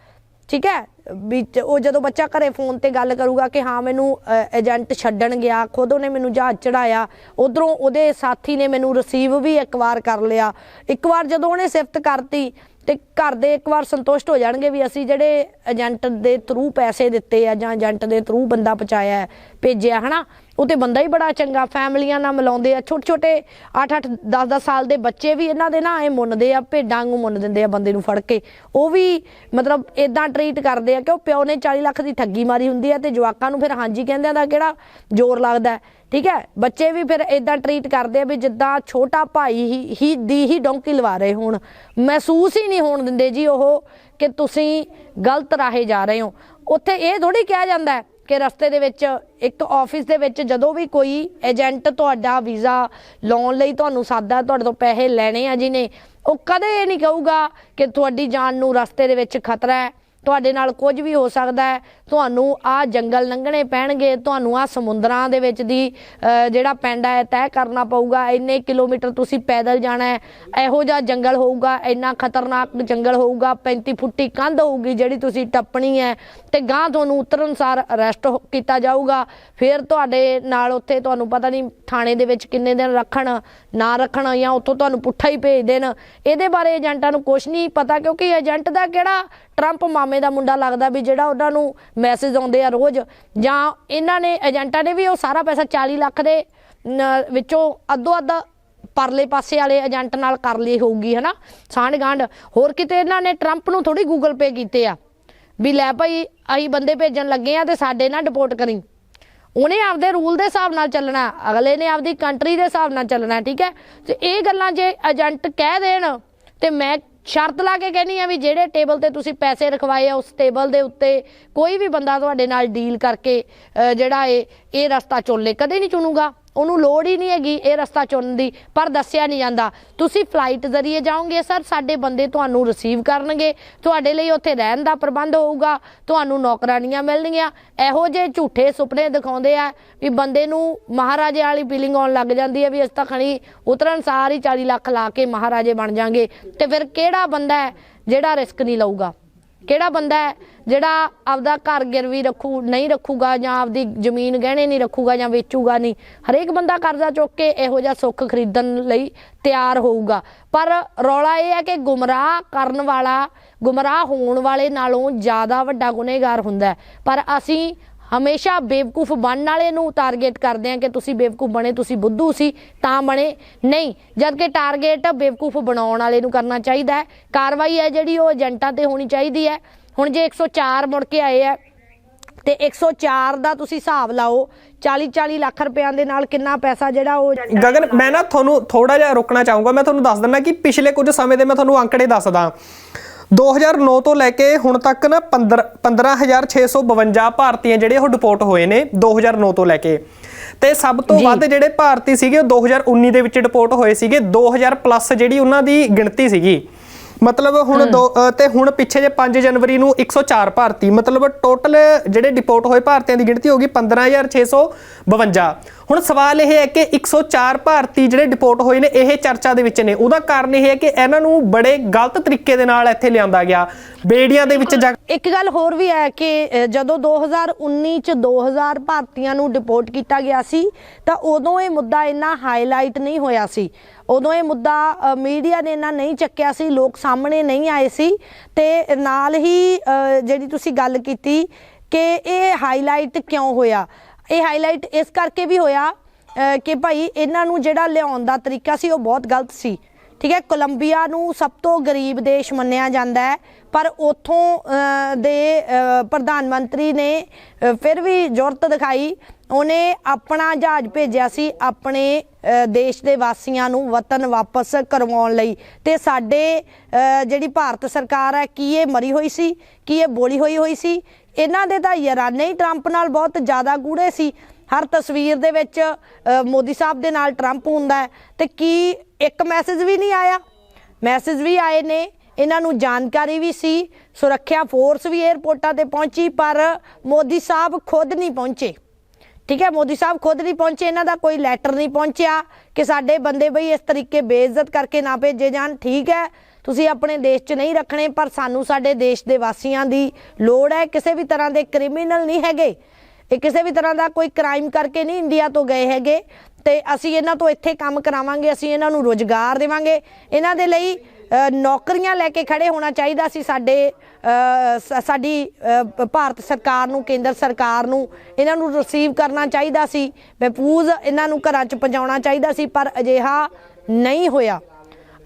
ਠੀਕ ਹੈ? ਵੀ ਉਹ ਜਦੋਂ ਬੱਚਾ ਘਰੇ ਫੋਨ ਤੇ ਗੱਲ ਕਰੂਗਾ ਕਿ ਹਾਂ, ਮੈਨੂੰ ਏਜੰਟ ਛੱਡਣ ਗਿਆ, ਖੁਦ ਉਹਨੇ ਮੈਨੂੰ ਜਹਾਜ਼ ਚੜਾਇਆ ਉਧਰੋਂ ਉਹਦੇ ਸਾਥੀ ਨੇ ਮੈਨੂੰ ਰਿਸੀਵ ਵੀ ਇੱਕ ਵਾਰ ਕਰ ਲਿਆ। ਇੱਕ ਵਾਰ ਜਦੋਂ ਉਹਨੇ ਸਿਫਤ ਕਰਤੀ ਤੇ ਘਰ ਦੇ ਇੱਕ ਵਾਰ ਸੰਤੁਸ਼ਟ ਹੋ ਜਾਣਗੇ ਵੀ ਅਸੀਂ ਜਿਹੜੇ ਏਜੰਟ ਦੇ ਥਰੂ ਪੈਸੇ ਦਿੱਤੇ ਆ ਜਾਂ ਏਜੰਟ ਦੇ ਥਰੂ ਬੰਦਾ ਪਹੁੰਚਾਇਆ ਹੈ, ਭੇਜਿਆ ਹਨਾ? ਉਹ ਤੇ ਬੰਦਾ ਹੀ ਬੜਾ ਚੰਗਾ, ਫੈਮਲੀਆਂ ਨਾਲ ਮਿਲਾਉਂਦੇ ਆ ਛੋਟੇ ਛੋਟੇ 8-8 10-10 ਸਾਲ ਦੇ ਬੱਚੇ ਵੀ ਇਹਨਾਂ ਦੇ ਨਾ ਇਹ ਮੁੰਨਦੇ ਆ, ਭੇਡਾਂ ਨੂੰ ਮੁੰਨ ਦਿੰਦੇ ਆ ਬੰਦੇ ਨੂੰ ਫੜ ਕੇ। ਉਹ ਵੀ ਮਤਲਬ ਇਦਾਂ ਟਰੀਟ ਕਰਦੇ ਆ ਕਿ ਉਹ ਪਿਓ ਨੇ 40 ਲੱਖ ਦੀ ਠੱਗੀ ਮਾਰੀ ਹੁੰਦੀ ਆ ਤੇ ਜਵਾਕਾਂ ਨੂੰ ਫਿਰ ਹਾਂਜੀ ਕਹਿੰਦਿਆਂ ਦਾ ਕਿਹੜਾ ਜ਼ੋਰ ਲੱਗਦਾ ਠੀਕ ਹੈ? ਬੱਚੇ ਵੀ ਫਿਰ ਇਦਾਂ ਟਰੀਟ ਕਰਦੇ ਆ ਵੀ ਜਿੱਦਾਂ ਛੋਟਾ ਭਾਈ ਹੀ ਹੀ, ਦੀ ਹੀ ਡੋਂਕੀ ਲਵਾ ਰਹੇ ਹੋਣ। ਮਹਿਸੂਸ ਹੀ ਨਹੀਂ ਹੋਣ ਦਿੰਦੇ ਜੀ ਉਹ ਕਿ ਤੁਸੀਂ ਗਲਤ ਰਾਹੇ ਜਾ ਰਹੇ ਹੋ। ਉੱਥੇ ਇਹ ਥੋੜੀ ਕਿਹਾ ਜਾਂਦਾ ਹੈ ਕਿ ਰਸਤੇ ਦੇ ਵਿੱਚ, ਇੱਕ ਆਫਿਸ ਦੇ ਵਿੱਚ ਜਦੋਂ ਵੀ ਕੋਈ ਏਜੰਟ ਤੁਹਾਡਾ ਵੀਜ਼ਾ ਲਾਉਣ ਲਈ ਤੁਹਾਨੂੰ ਸਾਦਾ, ਤੁਹਾਡੇ ਤੋਂ ਪੈਸੇ ਲੈਣੇ ਆ ਜਿਹਨੇ, ਉਹ ਕਦੇ ਇਹ ਨਹੀਂ ਕਹੂਗਾ ਕਿ ਤੁਹਾਡੀ ਜਾਨ ਨੂੰ ਰਸਤੇ ਦੇ ਵਿੱਚ ਖਤਰਾ ਹੈ। ਤੁਹਾਡੇ ਨਾਲ ਕੁਝ ਵੀ ਹੋ ਸਕਦਾ ਹੈ। ਤੁਹਾਨੂੰ ਆ ਜੰਗਲ ਲੰਘਣੇ ਪੈਣਗੇ। ਤੁਹਾਨੂੰ ਆ ਸਮੁੰਦਰਾਂ ਦੇ ਵਿੱਚ ਦੀ ਜਿਹੜਾ ਪਿੰਡ ਹੈ, ਤੈਅ ਕਰਨਾ ਪਊਗਾ। ਇੰਨੇ ਕਿਲੋਮੀਟਰ ਤੁਸੀਂ ਪੈਦਲ ਜਾਣਾ ਹੈ। ਇਹੋ ਜਿਹਾ ਜੰਗਲ ਹੋਊਗਾ। ਇੰਨਾ ਖਤਰਨਾਕ ਜੰਗਲ ਹੋਊਗਾ। 35 ਫੁੱਟੀ ਕੰਧ ਹੋਊਗੀ ਜਿਹੜੀ ਤੁਸੀਂ ਟੱਪਣੀ ਹੈ। ਤੇ ਗਾਂ ਤੁਹਾਨੂੰ ਉਤਰ ਅਨੁਸਾਰ ਅਰੈਸਟ ਕੀਤਾ ਜਾਊਗਾ। ਫਿਰ ਤੁਹਾਡੇ ਨਾਲ ਉੱਥੇ ਤੁਹਾਨੂੰ ਪਤਾ ਨਹੀਂ ਥਾਣੇ ਦੇ ਵਿੱਚ ਕਿੰਨੇ ਦਿਨ ਰੱਖਣ, ਨਾ ਰੱਖਣ ਜਾਂ ਉੱਥੋਂ ਤੁਹਾਨੂੰ ਪੁੱਠਾ ਹੀ ਭੇਜ ਦੇਣ। ਇਹਦੇ ਬਾਰੇ ਏਜੰਟਾਂ ਨੂੰ ਕੁਝ ਨਹੀਂ ਪਤਾ ਕਿਉਂਕਿ ਏਜੰਟ ਦਾ ਕਿਹੜਾ? ਟਰੰਪ ਮਾਮੇ ਦਾ ਮੁੰਡਾ ਲੱਗਦਾ ਵੀ ਜਿਹੜਾ ਉਹਨਾਂ ਨੂੰ ਮੈਸੇਜ ਆਉਂਦੇ ਆ ਰੋਜ਼, ਜਾਂ ਇਹਨਾਂ ਨੇ, ਏਜੰਟਾਂ ਨੇ ਵੀ ਉਹ ਸਾਰਾ ਪੈਸਾ 40 ਲੱਖ ਦੇ ਵਿੱਚੋਂ ਅੱਧੋ ਅੱਧ ਪਰਲੇ ਪਾਸੇ ਵਾਲੇ ਏਜੰਟ ਨਾਲ ਕਰ ਲਈ ਹੋਊਗੀ, ਹਨਾ? ਸਾਂਢ ਗਾਂਢ। ਹੋਰ ਕਿਤੇ ਇਹਨਾਂ ਨੇ ਟਰੰਪ ਨੂੰ ਥੋੜੀ ਗੂਗਲ ਪੇ ਕੀਤੇ ਆ, ਵੀ ਲੈ ਭਾਈ, ਅਸੀਂ ਬੰਦੇ ਭੇਜਣ ਲੱਗੇ ਆ ਤੇ ਸਾਡੇ ਨਾਲ ਡਿਪੋਰਟ ਕਰੀ। ਉਹਨੇ ਆਪਦੇ ਰੂਲ ਦੇ ਹਿਸਾਬ ਨਾਲ ਚੱਲਣਾ, ਅਗਲੇ ਨੇ ਆਪਦੀ ਕੰਟਰੀ ਦੇ ਹਿਸਾਬ ਨਾਲ ਚੱਲਣਾ, ਠੀਕ ਹੈ? ਤੇ ਇਹ ਗੱਲਾਂ ਜੇ ਏਜੰਟ ਕਹਿ ਦੇਣ, ਤੇ ਮੈਂ ਸ਼ਰਤ ਲਾ ਕੇ ਕਹਿਨੀ ਆ ਵੀ ਜਿਹੜੇ ਟੇਬਲ ਤੇ ਤੁਸੀਂ ਪੈਸੇ ਰਖਵਾਏ ਆ, ਉਸ ਟੇਬਲ ਦੇ ਉੱਤੇ ਕੋਈ ਵੀ ਬੰਦਾ ਤੁਹਾਡੇ ਨਾਲ ਡੀਲ ਕਰਕੇ ਜਿਹੜਾ ਇਹ ਇਹ ਰਸਤਾ ਚੁਣ ਲੇ। ਕਦੇ ਨਹੀਂ ਚੁਣੂਗਾ। ਉਹਨੂੰ ਲੋੜ ਹੀ ਨਹੀਂ ਹੈਗੀ ਇਹ ਰਸਤਾ ਚੁਣਨ ਦੀ, ਪਰ ਦੱਸਿਆ ਨਹੀਂ ਜਾਂਦਾ। ਤੁਸੀਂ ਫਲਾਈਟ ਜ਼ਰੀਏ ਜਾਓਗੇ ਸਰ, ਸਾਡੇ ਬੰਦੇ ਤੁਹਾਨੂੰ ਰਿਸੀਵ ਕਰਨਗੇ। ਤੁਹਾਡੇ ਲਈ ਉੱਥੇ ਰਹਿਣ ਦਾ ਪ੍ਰਬੰਧ ਹੋਊਗਾ, ਤੁਹਾਨੂੰ ਨੌਕਰਾਨੀਆਂ ਮਿਲਣਗੀਆਂ। ਇਹੋ ਜਿਹੇ ਝੂਠੇ ਸੁਪਨੇ ਦਿਖਾਉਂਦੇ ਆ ਵੀ ਬੰਦੇ ਨੂੰ ਮਹਾਰਾਜੇ ਵਾਲੀ ਫੀਲਿੰਗ ਆਉਣ ਲੱਗ ਜਾਂਦੀ ਹੈ ਵੀ ਅਸੀਂ ਤਾਂ ਖਣੀ ਉਤਰਨ ਸਾਰ ਹੀ 40 ਲੱਖ ਲਾ ਕੇ ਮਹਾਰਾਜੇ ਬਣ ਜਾਾਂਗੇ। ਤੇ ਫਿਰ ਕਿਹੜਾ ਬੰਦਾ ਹੈ ਜਿਹੜਾ ਰਿਸਕ ਨਹੀਂ ਲਊਗਾ? ਕਿਹੜਾ ਬੰਦਾ ਹੈ ਜਿਹੜਾ ਆਪਦਾ ਘਰ ਗਿਰਵੀ ਰੱਖੂ, ਨਹੀਂ ਰੱਖੂਗਾ ਜਾਂ ਆਪਦੀ ਜ਼ਮੀਨ ਗਹਿਣੇ ਨਹੀਂ ਰੱਖੂਗਾ ਜਾਂ ਵੇਚੂਗਾ ਨਹੀਂ? ਹਰੇਕ ਬੰਦਾ ਕਰਜ਼ਾ ਚੁੱਕ ਕੇ ਇਹੋ ਜਿਹਾ ਸੁੱਖ ਖਰੀਦਣ ਲਈ ਤਿਆਰ ਹੋਊਗਾ। ਪਰ ਰੌਲਾ ਇਹ ਹੈ ਕਿ ਗੁੰਮਰਾਹ ਕਰਨ ਵਾਲਾ, ਗੁੰਮਰਾਹ ਹੋਣ ਵਾਲੇ ਨਾਲੋਂ ਜ਼ਿਆਦਾ ਵੱਡਾ ਗੁਨੇਗਾਰ ਹੁੰਦਾ ਪਰ ਅਸੀਂ ਹਮੇਸ਼ਾ ਬੇਵਕੂਫ ਬਣਨ ਵਾਲੇ ਨੂੰ ਟਾਰਗੇਟ ਕਰਦੇ ਆ ਕਿ ਤੁਸੀਂ ਬੇਵਕੂਫ ਬਣੇ ਤੁਸੀਂ ਬੁੱਧੂ ਸੀ ਤਾਂ ਬਣੇ। ਨਹੀਂ ਜਦ ਕਿ ਟਾਰਗੇਟ ਬੇਵਕੂਫ ਬਣਾਉਣ ਵਾਲੇ ਨੂੰ ਕਰਨਾ ਚਾਹੀਦਾ ਹੈ। ਕਾਰਵਾਈ ਹੈ ਜਿਹੜੀ ਉਹ ਏਜੰਟਾਂ ਤੇ ਹੋਣੀ ਚਾਹੀਦੀ ਹੈ। ਹੁਣ ਜੇ 104 ਮੁੜ ਕੇ ਆਏ ਆ ਤੇ 104 ਦਾ ਤੁਸੀਂ ਹਿਸਾਬ ਲਾਓ 40 40 ਲੱਖ ਰੁਪਿਆਂ ਦੇ ਨਾਲ ਕਿੰਨਾ ਪੈਸਾ ਜਿਹੜਾ ਉਹ ਗਗਨ ਮੈਂ ਨਾ ਤੁਹਾਨੂੰ ਥੋੜਾ ਜਿਹਾ ਰੁਕਣਾ ਚਾਹੂੰਗਾ। ਮੈਂ ਤੁਹਾਨੂੰ ਦੱਸ ਦਿੰਦਾ ਕਿ ਪਿਛਲੇ ਕੁਝ ਸਮੇਂ ਦੇ ਮੈਂ ਤੁਹਾਨੂੰ ਅੰਕੜੇ ਦੱਸਦਾ। 2009 ਤੋਂ ਲੈ ਕੇ ਹੁਣ ਤੱਕ ਨਾ 15 15652 ਭਾਰਤੀਆਂ ਜਿਹੜੇ ਉਹ ਡਿਪੋਰਟ ਹੋਏ ਨੇ 2009 ਤੋਂ ਲੈ ਕੇ। ਤੇ ਸਭ ਤੋਂ। ਵੱਧ ਜਿਹੜੇ ਭਾਰਤੀ ਸੀਗੇ ਉਹ 2019 ਦੇ ਵਿੱਚ ਡਿਪੋਰਟ ਹੋਏ ਸੀਗੇ 2000 ਪਲੱਸ ਜਿਹੜੀ ਉਹਨਾਂ ਦੀ ਗਿਣਤੀ ਸੀਗੀ। ਮਤਲਬ ਹੁਣ ਤੇ ਹੁਣ ਪਿੱਛੇ ਜੇ 5 ਜਨਵਰੀ ਨੂੰ 104 ਭਾਰਤੀ ਮਤਲਬ ਟੋਟਲ ਜਿਹੜੇ ਡਿਪੋਰਟ ਹੋਏ ਭਾਰਤੀਆਂ ਦੀ ਗਿਣਤੀ ਹੋ ਗਈ 15652 ਹੁਣ ਸਵਾਲ ਇਹ ਹੈ ਕਿ 104 ਭਾਰਤੀ ਜਿਹੜੇ ਡਿਪੋਰਟ ਹੋਏ ਨੇ ਇਹ ਚਰਚਾ ਦੇ ਵਿੱਚ ਨੇ। ਉਹਦਾ ਕਾਰਨ ਇਹ ਹੈ ਕਿ ਇਹਨਾਂ ਨੂੰ ਬੜੇ ਗਲਤ ਤਰੀਕੇ ਦੇ ਨਾਲ ਇੱਥੇ ਲਿਆਂਦਾ ਗਿਆ। ਬੇੜੀਆਂ ਦੇ ਵਿੱਚ ਜਾ ਇੱਕ ਗੱਲ ਹੋਰ ਵੀ ਹੈ ਕਿ ਅ, ਜਦੋਂ 2019 ਚ 2000 ਭਾਰਤੀਆਂ ਨੂੰ ਡਿਪੋਰਟ ਕੀਤਾ ਗਿਆ ਸੀ ਤਾਂ ਉਦੋਂ ਇਹ ਮੁੱਦਾ ਇੰਨਾ ਹਾਈਲਾਈਟ ਨਹੀਂ ਹੋਇਆ ਸੀ। ਉਦੋਂ ਇਹ ਮੁੱਦਾ ਮੀਡੀਆ ਨੇ ਇੰਨਾ ਨਹੀਂ ਚੱਕਿਆ ਸੀ ਲੋਕ ਸਾਹਮਣੇ ਨਹੀਂ ਆਏ ਸੀ। ਤੇ ਨਾਲ ਹੀ ਜਿਹੜੀ ਤੁਸੀਂ ਗੱਲ ਕੀਤੀ ਕਿ ਇਹ ਹਾਈਲਾਈਟ ਕਿਉਂ ਹੋਇਆ? ਇਹ ਹਾਈਲਾਈਟ ਇਸ ਕਰਕੇ ਵੀ ਹੋਇਆ ਕਿ ਭਾਈ ਇਹਨਾਂ ਨੂੰ ਜਿਹੜਾ ਲਿਆਉਣ ਦਾ ਤਰੀਕਾ ਸੀ ਉਹ ਬਹੁਤ ਗਲਤ ਸੀ। ਠੀਕ ਹੈ, ਕੋਲੰਬੀਆ ਨੂੰ ਸਭ ਤੋਂ ਗਰੀਬ ਦੇਸ਼ ਮੰਨਿਆ ਜਾਂਦਾ ਹੈ, ਪਰ ਉਥੋਂ ਦੇ ਪ੍ਰਧਾਨ ਮੰਤਰੀ ਨੇ ਫਿਰ ਵੀ ਜ਼ਰੂਰਤ ਦਿਖਾਈ। ਉਹਨੇ ਆਪਣਾ ਜਹਾਜ਼ ਭੇਜਿਆ ਸੀ ਆਪਣੇ ਦੇਸ਼ ਦੇ ਵਾਸੀਆਂ ਨੂੰ ਵਤਨ ਵਾਪਸ ਕਰਵਾਉਣ ਲਈ। ਤੇ ਸਾਡੇ ਜਿਹੜੀ ਭਾਰਤ ਸਰਕਾਰ ਹੈ, ਕੀ ਇਹ ਮਰੀ ਹੋਈ ਸੀ? ਕੀ ਇਹ ਬੋਲੀ ਹੋਈ ਹੋਈ ਸੀ? ਇਹਨਾਂ ਦੇ ਤਾਂ ਯਾਰਾਨੇ ਹੀ ਟਰੰਪ ਨਾਲ ਬਹੁਤ ਜ਼ਿਆਦਾ ਗੂੜੇ ਸੀ। ਹਰ ਤਸਵੀਰ ਦੇ ਵਿੱਚ ਮੋਦੀ ਸਾਹਿਬ ਦੇ ਨਾਲ ਟਰੰਪ ਹੁੰਦਾ ਹੈ। ਤੇ ਕੀ ਇੱਕ ਮੈਸੇਜ ਵੀ ਨਹੀਂ ਆਇਆ? ਮੈਸੇਜ ਵੀ ਆਏ ਨੇ, ਇਹਨਾਂ ਨੂੰ ਜਾਣਕਾਰੀ ਵੀ ਸੀ, ਸੁਰੱਖਿਆ ਫੋਰਸ ਵੀ 에ਅਰਪੋਰਟਾਂ ਤੇ ਪਹੁੰਚੀ, ਪਰ ਮੋਦੀ ਸਾਹਿਬ ਖੁਦ ਨਹੀਂ ਪਹੁੰਚੇ। ਠੀਕ ਹੈ, ਮੋਦੀ ਸਾਹਿਬ ਖੁਦ ਨਹੀਂ ਪਹੁੰਚੇ, ਇਹਨਾਂ ਦਾ ਕੋਈ ਲੈਟਰ ਨਹੀਂ ਪਹੁੰਚਿਆ ਕਿ ਸਾਡੇ ਬੰਦੇ ਬਈ ਇਸ ਤਰੀਕੇ ਬੇਇੱਜ਼ਤ ਕਰਕੇ ਨਾ ਭੇਜੇ ਜਾਣ। ਠੀਕ ਹੈ ਤੁਸੀਂ ਆਪਣੇ ਦੇਸ਼ 'ਚ ਨਹੀਂ ਰੱਖਣੇ, ਪਰ ਸਾਨੂੰ ਸਾਡੇ ਦੇਸ਼ ਦੇ ਵਾਸੀਆਂ ਦੀ ਲੋੜ ਹੈ। ਕਿਸੇ ਵੀ ਤਰ੍ਹਾਂ ਦੇ ਕ੍ਰਿਮੀਨਲ ਨਹੀਂ ਹੈਗੇ। ਇਹ ਕਿਸੇ ਵੀ ਤਰ੍ਹਾਂ ਦਾ ਕੋਈ ਕ੍ਰਾਈਮ ਕਰਕੇ ਨਹੀਂ ਇੰਡੀਆ ਤੋਂ ਗਏ ਹੈਗੇ। ਤੇ ਅਸੀਂ ਇਹਨਾਂ ਤੋਂ ਇੱਥੇ ਕੰਮ ਕਰਾਵਾਂਗੇ, ਅਸੀਂ ਇਹਨਾਂ ਨੂੰ ਰੋਜ਼ਗਾਰ ਦੇਵਾਂਗੇ। ਇਹਨਾਂ ਦੇ ਲਈ ਨੌਕਰੀਆਂ ਲੈ ਕੇ ਖੜੇ ਹੋਣਾ ਚਾਹੀਦਾ ਸੀ ਸਾਡੇ ਸ- ਸਾਡੀ ਭਾਰਤ ਸਰਕਾਰ ਨੂੰ, ਕੇਂਦਰ ਸਰਕਾਰ ਨੂੰ। ਇਹਨਾਂ ਨੂੰ ਰਿਸੀਵ ਕਰਨਾ ਚਾਹੀਦਾ ਸੀ। ਮਹਿਫੂਜ਼ ਇਹਨਾਂ ਨੂੰ ਘਰਾਂ 'ਚ ਪਹੁੰਚਾਉਣਾ ਚਾਹੀਦਾ ਸੀ, ਪਰ ਅਜਿਹਾ ਨਹੀਂ ਹੋਇਆ।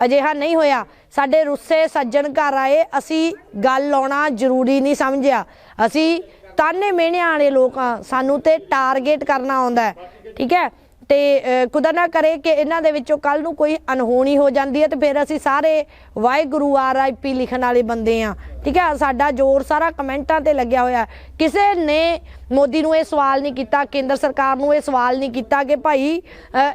ਅਜਿਹਾ ਨਹੀਂ ਹੋਇਆ। ਸਾਡੇ ਰੁੱਸੇ ਸੱਜਣ ਘਰ ਆਏ, ਅਸੀਂ ਗੱਲ ਆਉਣਾ ਜ਼ਰੂਰੀ ਨਹੀਂ ਸਮਝਿਆ। ਅਸੀਂ ਤਾਨੇ ਮਿਹਣਿਆਂ ਵਾਲੇ ਲੋਕ ਆ ਸਾਨੂੰ ਤੇ ਟਾਰਗੇਟ ਕਰਨਾ ਆਉਂਦਾ ਠੀਕ ਹੈ? ਤੇ ਅ, ਖੁਦਾ ਨਾ ਕਰੇ ਕਿ ਇਹਨਾਂ ਦੇ ਵਿੱਚੋਂ ਕੱਲ ਨੂੰ ਕੋਈ ਅਨਹੋਣੀ ਹੋ ਜਾਂਦੀ ਹੈ ਤੇ ਫਿਰ ਅਸੀਂ ਸਾਰੇ ਵਾਹਿਗੁਰੂ ਆਰਆਈਪੀ ਲਿਖਣ ਵਾਲੇ ਬੰਦੇ ਆ ਠੀਕ ਹੈ ਸਾਡਾ ਜ਼ੋਰ ਸਾਰਾ ਕਮੈਂਟਾਂ ਤੇ ਲੱਗਿਆ ਹੋਇਆ ਕਿਸੇ ਨੇ ਮੋਦੀ ਨੂੰ ਇਹ ਸਵਾਲ ਨਹੀਂ ਕੀਤਾ ਕੇਂਦਰ ਸਰਕਾਰ ਨੂੰ ਇਹ ਸਵਾਲ ਨਹੀਂ ਕੀਤਾ ਕਿ ਭਾਈ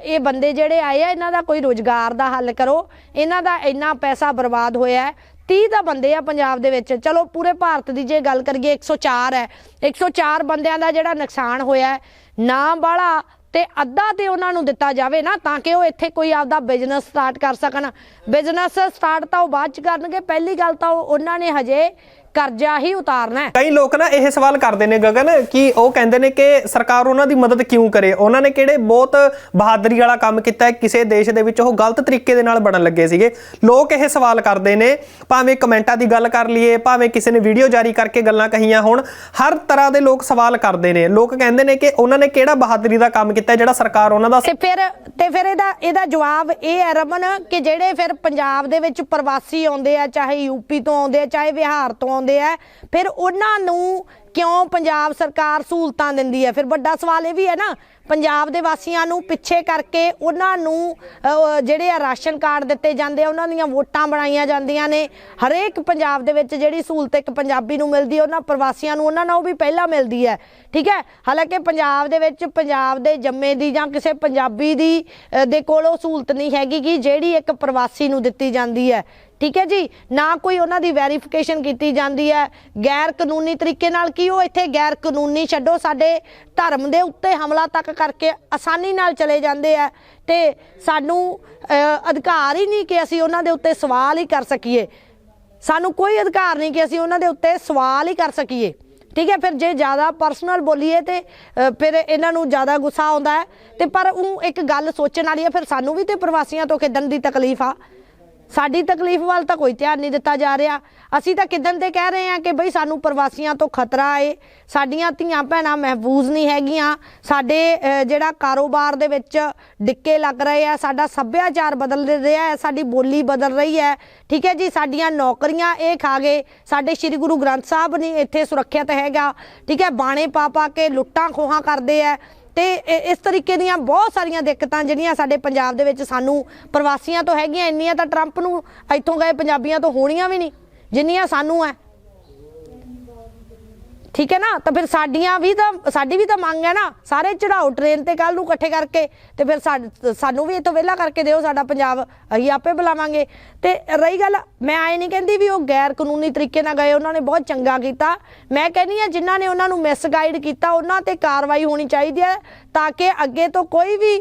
ਇਹ ਬੰਦੇ ਜਿਹੜੇ ਆਏ ਆ ਇਹਨਾਂ ਦਾ ਕੋਈ ਰੋਜ਼ਗਾਰ ਦਾ ਹੱਲ ਕਰੋ। ਇਹਨਾਂ ਦਾ ਇੰਨਾ ਪੈਸਾ ਬਰਬਾਦ ਹੋਇਆ ਹੈ। 30 ਤਾਂ ਬੰਦੇ ਆ ਪੰਜਾਬ ਦੇ ਵਿੱਚ। ਚਲੋ ਪੂਰੇ ਭਾਰਤ ਦੀ ਜੇ ਗੱਲ ਕਰੀਏ 104 ਹੈ। 104 ਬੰਦਿਆਂ ਦਾ ਜਿਹੜਾ ਨੁਕਸਾਨ ਹੋਇਆ ਹੈ, ਨਾ ਬਾਲਾ ਤੇ ਅੱਧਾ ਤੇ ਉਹਨਾਂ ਨੂੰ ਦਿੱਤਾ ਜਾਵੇ ਨਾ, ਤਾਂ ਕਿ ਉਹ ਇੱਥੇ ਕੋਈ ਆਪਦਾ ਬਿਜ਼ਨਸ ਸਟਾਰਟ ਕਰ ਸਕਣ। ਬਿਜ਼ਨਸ ਸਟਾਰਟ ਤਾਂ ਉਹ ਬਾਅਦ ਚ ਕਰਨਗੇ, ਪਹਿਲੀ ਗੱਲ ਤਾਂ ਉਹਨਾਂ ਨੇ ਹਜੇ ਕਰਜ਼ਾ ਹੀ ਉਤਾਰਨਾ ਹੈ। ਕਈ ਲੋਕ ਨਾ ਇਹ ਸਵਾਲ ਕਰਦੇ ਨੇ ਗਗਨ ਕਿ ਉਹ ਕਹਿੰਦੇ ਨੇ ਕਿ ਸਰਕਾਰ ਉਹਨਾਂ ਦੀ ਮਦਦ ਕਿਉਂ ਕਰੇ? ਉਹਨਾਂ ਨੇ ਕਿਹੜੇ ਬਹੁਤ ਬਹਾਦਰੀ ਵਾਲਾ ਕੰਮ ਕੀਤਾ ਹੈ ਕਿਸੇ ਦੇਸ਼ ਦੇ ਵਿੱਚ ਉਹ ਗਲਤ ਤਰੀਕੇ ਦੇ ਨਾਲ ਬਣਨ ਲੱਗੇ ਸੀਗੇ। ਲੋਕ ਇਹ ਸਵਾਲ ਕਰਦੇ ਨੇ ਭਾਵੇਂ ਕਮੈਂਟਾਂ ਦੀ ਗੱਲ ਕਰ ਲਈਏ ਭਾਵੇਂ ਕਿਸੇ ਨੇ ਵੀਡੀਓ ਜਾਰੀ ਕਰਕੇ ਗੱਲਾਂ ਕਹੀਆਂ ਹੋਣ ਹਰ ਤਰ੍ਹਾਂ ਦੇ ਲੋਕ ਸਵਾਲ ਕਰਦੇ ਨੇ। ਲੋਕ ਕਹਿੰਦੇ ਨੇ ਕਿ ਉਹਨਾਂ ਨੇ ਕਿਹੜਾ ਬਹਾਦਰੀ ਦਾ ਕੰਮ ਕੀਤਾ ਜਿਹੜਾ ਸਰਕਾਰ ਉਹਨਾਂ ਦਾ ਤੇ ਫਿਰ ਤੇ ਫਿਰ ਇਹਦਾ ਇਹਦਾ ਜਵਾਬ ਇਹ ਹੈ ਰਮਨ ਕਿ ਜਿਹੜੇ ਫਿਰ ਪੰਜਾਬ ਦੇ ਵਿੱਚ ਪ੍ਰਵਾਸੀ ਆਉਂਦੇ ਆ ਚਾਹੇ ਯੂਪੀ ਤੋਂ ਆਉਂਦੇ ਆ ਚਾਹੇ ਬਿਹਾਰ ਤੋਂ ਆਉਂਦੇ ਆ। ਫਿਰ ਉਹਨਾਂ ਨੂੰ ਕਿਉਂ ਪੰਜਾਬ ਸਰਕਾਰ ਸਹੂਲਤਾਂ ਦਿੰਦੀ ਹੈ ਫਿਰ ਵੱਡਾ ਸਵਾਲ ਇਹ ਵੀ ਹੈ ਨਾ, ਪੰਜਾਬ ਦੇ ਵਾਸੀਆਂ ਨੂੰ ਪਿੱਛੇ ਕਰਕੇ ਉਹਨਾਂ ਨੂੰ ਜਿਹੜੇ ਆ ਰਾਸ਼ਨ ਕਾਰਡ ਦਿੱਤੇ ਜਾਂਦੇ ਆ, ਉਹਨਾਂ ਦੀਆਂ ਵੋਟਾਂ ਬਣਾਈਆਂ ਜਾਂਦੀਆਂ ਨੇ। ਹਰੇਕ ਪੰਜਾਬ ਦੇ ਵਿੱਚ ਜਿਹੜੀ ਸਹੂਲਤ ਇੱਕ ਪੰਜਾਬੀ ਨੂੰ ਮਿਲਦੀ ਹੈ ਉਹਨਾਂ ਪ੍ਰਵਾਸੀਆਂ ਨੂੰ ਉਹਨਾਂ ਨਾਲੋਂ ਵੀ ਪਹਿਲਾਂ ਮਿਲਦੀ ਹੈ ਠੀਕ ਹੈ? ਹਾਲਾਂਕਿ ਪੰਜਾਬ ਦੇ ਵਿੱਚ ਪੰਜਾਬ ਦੇ ਜੰਮੇ ਦੀ ਜਾਂ ਕਿਸੇ ਪੰਜਾਬੀ ਦੀ ਦੇ ਕੋਲ ਉਹ ਸਹੂਲਤ ਨਹੀਂ ਹੈਗੀ ਕਿ ਜਿਹੜੀ ਇੱਕ ਪ੍ਰਵਾਸੀ ਨੂੰ ਦਿੱਤੀ ਜਾਂਦੀ ਹੈ। ਠੀਕ ਹੈ ਜੀ? ਨਾ ਕੋਈ ਉਹਨਾਂ ਦੀ ਵੈਰੀਫਿਕੇਸ਼ਨ ਕੀਤੀ ਜਾਂਦੀ ਹੈ। ਗੈਰ ਕਾਨੂੰਨੀ ਤਰੀਕੇ ਨਾਲ ਕੀ ਉਹ ਇੱਥੇ ਗੈਰ ਕਾਨੂੰਨੀ ਛੱਡੋ, ਸਾਡੇ ਧਰਮ ਦੇ ਉੱਤੇ ਹਮਲਾ ਤੱਕ ਕਰਕੇ ਆਸਾਨੀ ਨਾਲ ਚਲੇ ਜਾਂਦੇ ਆ। ਤੇ ਸਾਨੂੰ ਅਧਿਕਾਰ ਹੀ ਨਹੀਂ ਕਿ ਅਸੀਂ ਉਹਨਾਂ ਦੇ ਉੱਤੇ ਸਵਾਲ ਹੀ ਕਰ ਸਕੀਏ। ਸਾਨੂੰ ਕੋਈ ਅਧਿਕਾਰ ਨਹੀਂ ਕਿ ਅਸੀਂ ਉਹਨਾਂ ਦੇ ਉੱਤੇ ਸਵਾਲ ਹੀ ਕਰ ਸਕੀਏ। ਠੀਕ ਹੈ? ਫਿਰ ਜੇ ਜ਼ਿਆਦਾ ਪਰਸਨਲ ਬੋਲੀਏ ਤੇ ਫਿਰ ਇਹਨਾਂ ਨੂੰ ਜ਼ਿਆਦਾ ਗੁੱਸਾ ਆਉਂਦਾ ਹੈ। ਤੇ ਪਰ ਉਹ ਇੱਕ ਗੱਲ ਸੋਚਣ ਵਾਲੀ ਹੈ, ਫਿਰ ਸਾਨੂੰ ਵੀ ਤੇ ਪ੍ਰਵਾਸੀਆਂ ਤੋਂ ਕਿਦਨ ਦੀ ਤਕਲੀਫ ਆ। ਸਾਡੀ ਤਕਲੀਫ ਵੱਲ ਤਾਂ ਕੋਈ ਧਿਆਨ ਨਹੀਂ ਦਿੱਤਾ ਜਾ ਰਿਹਾ। ਅਸੀਂ ਤਾਂ ਕਿਦਨ ਤੇ ਕਹਿ ਰਹੇ ਹਾਂ ਕਿ ਬਈ ਸਾਨੂੰ ਪ੍ਰਵਾਸੀਆਂ ਤੋਂ ਖਤਰਾ ਏ ਸਾਡੀਆਂ ਧੀਆਂ ਭੈਣਾਂ ਮਹਿਫੂਜ਼ ਨਹੀਂ ਹੈਗੀਆਂ। ਸਾਡੇ ਜਿਹੜਾ ਕਾਰੋਬਾਰ ਦੇ ਵਿੱਚ ਡਿੱਕੇ ਲੱਗ ਰਹੇ ਆ, ਸਾਡਾ ਸੱਭਿਆਚਾਰ ਬਦਲ ਰਿਹਾ ਹੈ, ਸਾਡੀ ਬੋਲੀ ਬਦਲ ਰਹੀ ਹੈ। ਠੀਕ ਹੈ ਜੀ, ਸਾਡੀਆਂ ਨੌਕਰੀਆਂ ਇਹ ਖਾ ਗਏ। ਸਾਡੇ ਸ੍ਰੀ ਗੁਰੂ ਗ੍ਰੰਥ ਸਾਹਿਬ ਨਹੀਂ ਇੱਥੇ ਸੁਰੱਖਿਅਤ ਹੈਗਾ। ਠੀਕ ਹੈ, ਬਾਣੇ ਪਾ ਪਾ ਕੇ ਲੁੱਟਾਂ ਖੋਹਾਂ ਕਰਦੇ ਆ ਤੇ ਇ- ਇਸ ਤਰੀਕੇ ਦੀਆਂ ਬਹੁਤ ਸਾਰੀਆਂ ਦਿੱਕਤਾਂ ਜਿਹੜੀਆਂ ਸਾਡੇ ਪੰਜਾਬ ਦੇ ਵਿੱਚ ਸਾਨੂੰ ਪ੍ਰਵਾਸੀਆਂ ਤੋਂ ਹੈਗੀਆਂ, ਇੰਨੀਆਂ ਤਾਂ ਟਰੰਪ ਨੂੰ ਇੱਥੋਂ ਗਏ ਪੰਜਾਬੀਆਂ ਤੋਂ ਹੋਣੀਆਂ ਵੀ ਨਹੀਂ, ਜਿੰਨੀਆਂ ਸਾਨੂੰ ਹੈ ਠੀਕ ਹੈ ਨਾ? ਤਾਂ ਫਿਰ ਸਾਡੀਆਂ ਵੀ ਤਾਂ ਸਾਡੀ ਵੀ ਤਾਂ ਮੰਗ ਹੈ ਨਾ, ਸਾਰੇ ਚੜਾਓ ਟ੍ਰੇਨ ਤੇ ਕੱਲ ਨੂੰ ਇਕੱਠੇ ਕਰਕੇ ਤੇ ਫਿਰ ਸਾਡ- ਸਾਨੂੰ ਵੀ ਇੱਥੋਂ ਵਿਹਲਾ ਕਰਕੇ ਦਿਓ, ਸਾਡਾ ਪੰਜਾਬ ਅਸੀਂ ਆਪੇ ਬੁਲਾਵਾਂਗੇ। ਤੇ ਰਹੀ ਗੱਲ, ਮੈਂ ਆਏ ਨਹੀਂ ਕਹਿੰਦੀ ਵੀ ਉਹ ਗੈਰ ਕਾਨੂੰਨੀ ਤਰੀਕੇ ਨਾਲ ਗਏ, ਉਹਨਾਂ ਨੇ ਬਹੁਤ ਚੰਗਾ ਕੀਤਾ। ਮੈਂ ਕਹਿੰਦੀ ਆ ਜਿਨ੍ਹਾਂ ਨੇ ਉਹਨਾਂ ਨੂੰ ਮਿਸਗਾਈਡ ਕੀਤਾ, ਉਹਨਾਂ ਤੇ ਕਾਰਵਾਈ ਹੋਣੀ ਚਾਹੀਦੀ ਹੈ ਤਾਂ ਕਿ ਅੱਗੇ ਤੋਂ ਕੋਈ ਵੀ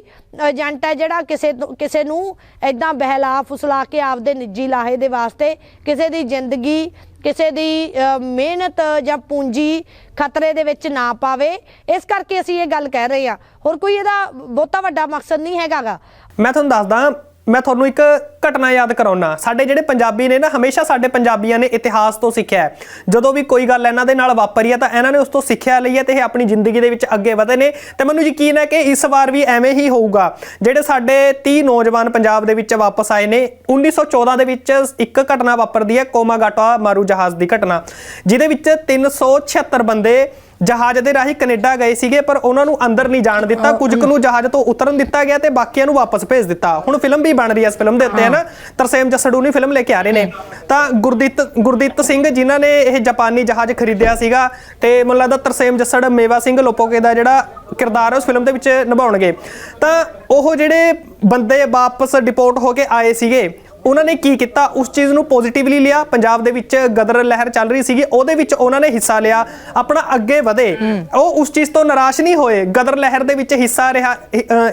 ਏਜੰਟ ਹੈ ਜਿਹੜਾ ਕਿਸੇ ਤੋਂ- ਕਿਸੇ ਨੂੰ ਐਦਾਂ ਬਹਿਲਾ ਫੁਸਲਾ ਕੇ ਆਪਦੇ ਨਿੱਜੀ ਲਾਹੇ ਦੇ ਵਾਸਤੇ ਕਿਸੇ ਦੀ ਜ਼ਿੰਦਗੀ ਕਿਸੇ ਦੀ ਮਿਹਨਤ ਜਾਂ ਪੂੰਜੀ ਖਤਰੇ ਦੇ ਵਿੱਚ ਨਾ ਪਾਵੇ। ਇਸ ਕਰਕੇ ਅਸੀਂ ਇਹ ਗੱਲ ਕਹਿ ਰਹੇ ਹਾਂ। ਹੋਰ ਕੋਈ ਇਹਦਾ ਬਹੁਤਾ ਵੱਡਾ ਮਕਸਦ ਨਹੀਂ ਹੈਗਾਗਾ। ਮੈਂ ਤੁਹਾਨੂੰ ਦੱਸਦਾ ਮੈਂ ਤੁਹਾਨੂੰ ਇੱਕ ਘਟਨਾ ਯਾਦ ਕਰਾਉਣਾ ਸਾਡੇ ਜਿਹੜੇ ਪੰਜਾਬੀ ਨੇ ਨਾ, ਹਮੇਸ਼ਾ ਸਾਡੇ ਪੰਜਾਬੀਆਂ ਨੇ ਇਤਿਹਾਸ ਤੋਂ ਸਿੱਖਿਆ ਹੈ। ਜਦੋਂ ਵੀ ਕੋਈ ਗੱਲ ਇਹਨਾਂ ਦੇ ਨਾਲ ਵਾਪਰੀ ਹੈ ਤਾਂ ਇਹਨਾਂ ਨੇ ਉਸ ਤੋਂ ਸਿੱਖਿਆ ਲਈ ਹੈ ਤੇ ਇਹ ਆਪਣੀ ਜ਼ਿੰਦਗੀ ਦੇ ਵਿੱਚ ਅੱਗੇ ਵਧੇ ਨੇ। ਤੇ ਮੈਨੂੰ ਯਕੀਨ ਹੈ ਕਿ ਇਸ ਵਾਰ ਵੀ ਐਵੇਂ ਹੀ ਹੋਊਗਾ। ਜਿਹੜੇ ਸਾਡੇ 30 ਨੌਜਵਾਨ ਪੰਜਾਬ ਦੇ ਵਿੱਚ ਵਾਪਸ ਆਏ ਨੇ 1914 ਦੇ ਵਿੱਚ ਇੱਕ ਘਟਨਾ ਵਾਪਰਦੀ ਹੈ, ਕੋਮਾਗਾਟਾ ਮਾਰੂ ਜਹਾਜ਼ ਦੀ ਘਟਨਾ। ਜਿਹਦੇ ਵਿੱਚ 376 ਬੰਦੇ ਜਹਾਜ਼ ਦੇ ਰਾਹੀਂ ਕੈਨੇਡਾ ਗਏ ਸੀਗੇ ਪਰ ਉਹਨਾਂ ਨੂੰ ਅੰਦਰ ਨਹੀਂ ਜਾਣ ਦਿੱਤਾ। ਕੁਝ ਕੁ ਨੂੰ ਜਹਾਜ਼ ਤੋਂ ਉਤਰਨ ਦਿੱਤਾ ਗਿਆ ਤੇ ਬਾਕੀਆਂ ਨੂੰ ਵਾਪਸ ਭੇਜ ਦਿੱਤਾ। ਹੁਣ ਫਿਲਮ ਵੀ ਬਣ ਰਹੀ ਹੈ ਇਸ ਫਿਲਮ ਦੇ ਉੱਤੇ ਹੈ ਨਾ? ਤਰਸੇਮ ਜਸੜੂਨੀ ਫਿਲਮ ਲੈ ਕੇ ਆ ਰਹੇ ਨੇ। ਤਾਂ ਗੁਰਦੀਤ ਗੁਰਦੀਤ ਸਿੰਘ ਜਿਨ੍ਹਾਂ ਨੇ ਇਹ ਜਾਪਾਨੀ ਜਹਾਜ਼ ਖਰੀਦਿਆ ਸੀਗਾ ਤੇ ਮੈਨੂੰ ਲੱਗਦਾ ਤਰਸੇਮ ਜਸੜ ਮੇਵਾ ਸਿੰਘ ਲੋਪੋਕੇ ਦਾ ਜਿਹੜਾ ਕਿਰਦਾਰ ਹੈ ਉਸ ਫਿਲਮ ਦੇ ਵਿੱਚ ਨਿਭਾਉਣਗੇ। ਤਾਂ ਉਹ ਜਿਹੜੇ ਬੰਦੇ ਵਾਪਸ ਡਿਪੋਰਟ ਹੋ ਕੇ ਆਏ ਸੀਗੇ ਉਹਨਾਂ ਨੇ ਕੀ ਕੀਤਾ? ਉਸ ਚੀਜ਼ ਨੂੰ ਪੋਜ਼ਿਟਿਵਲੀ ਲਿਆ। ਪੰਜਾਬ ਦੇ ਵਿੱਚ ਗਦਰ ਲਹਿਰ ਚੱਲ ਰਹੀ ਸੀਗੀ। ਉਹਦੇ ਵਿੱਚ ਉਹਨਾਂ ਨੇ ਹਿੱਸਾ ਲਿਆ। ਆਪਣਾ ਅੱਗੇ ਵਧੇ। ਉਹ ਉਸ ਚੀਜ਼ ਤੋਂ ਨਿਰਾਸ਼ ਨਹੀਂ ਹੋਏ। ਗਦਰ ਲਹਿਰ ਦੇ ਵਿੱਚ ਹਿੱਸਾ ਰਿਹਾ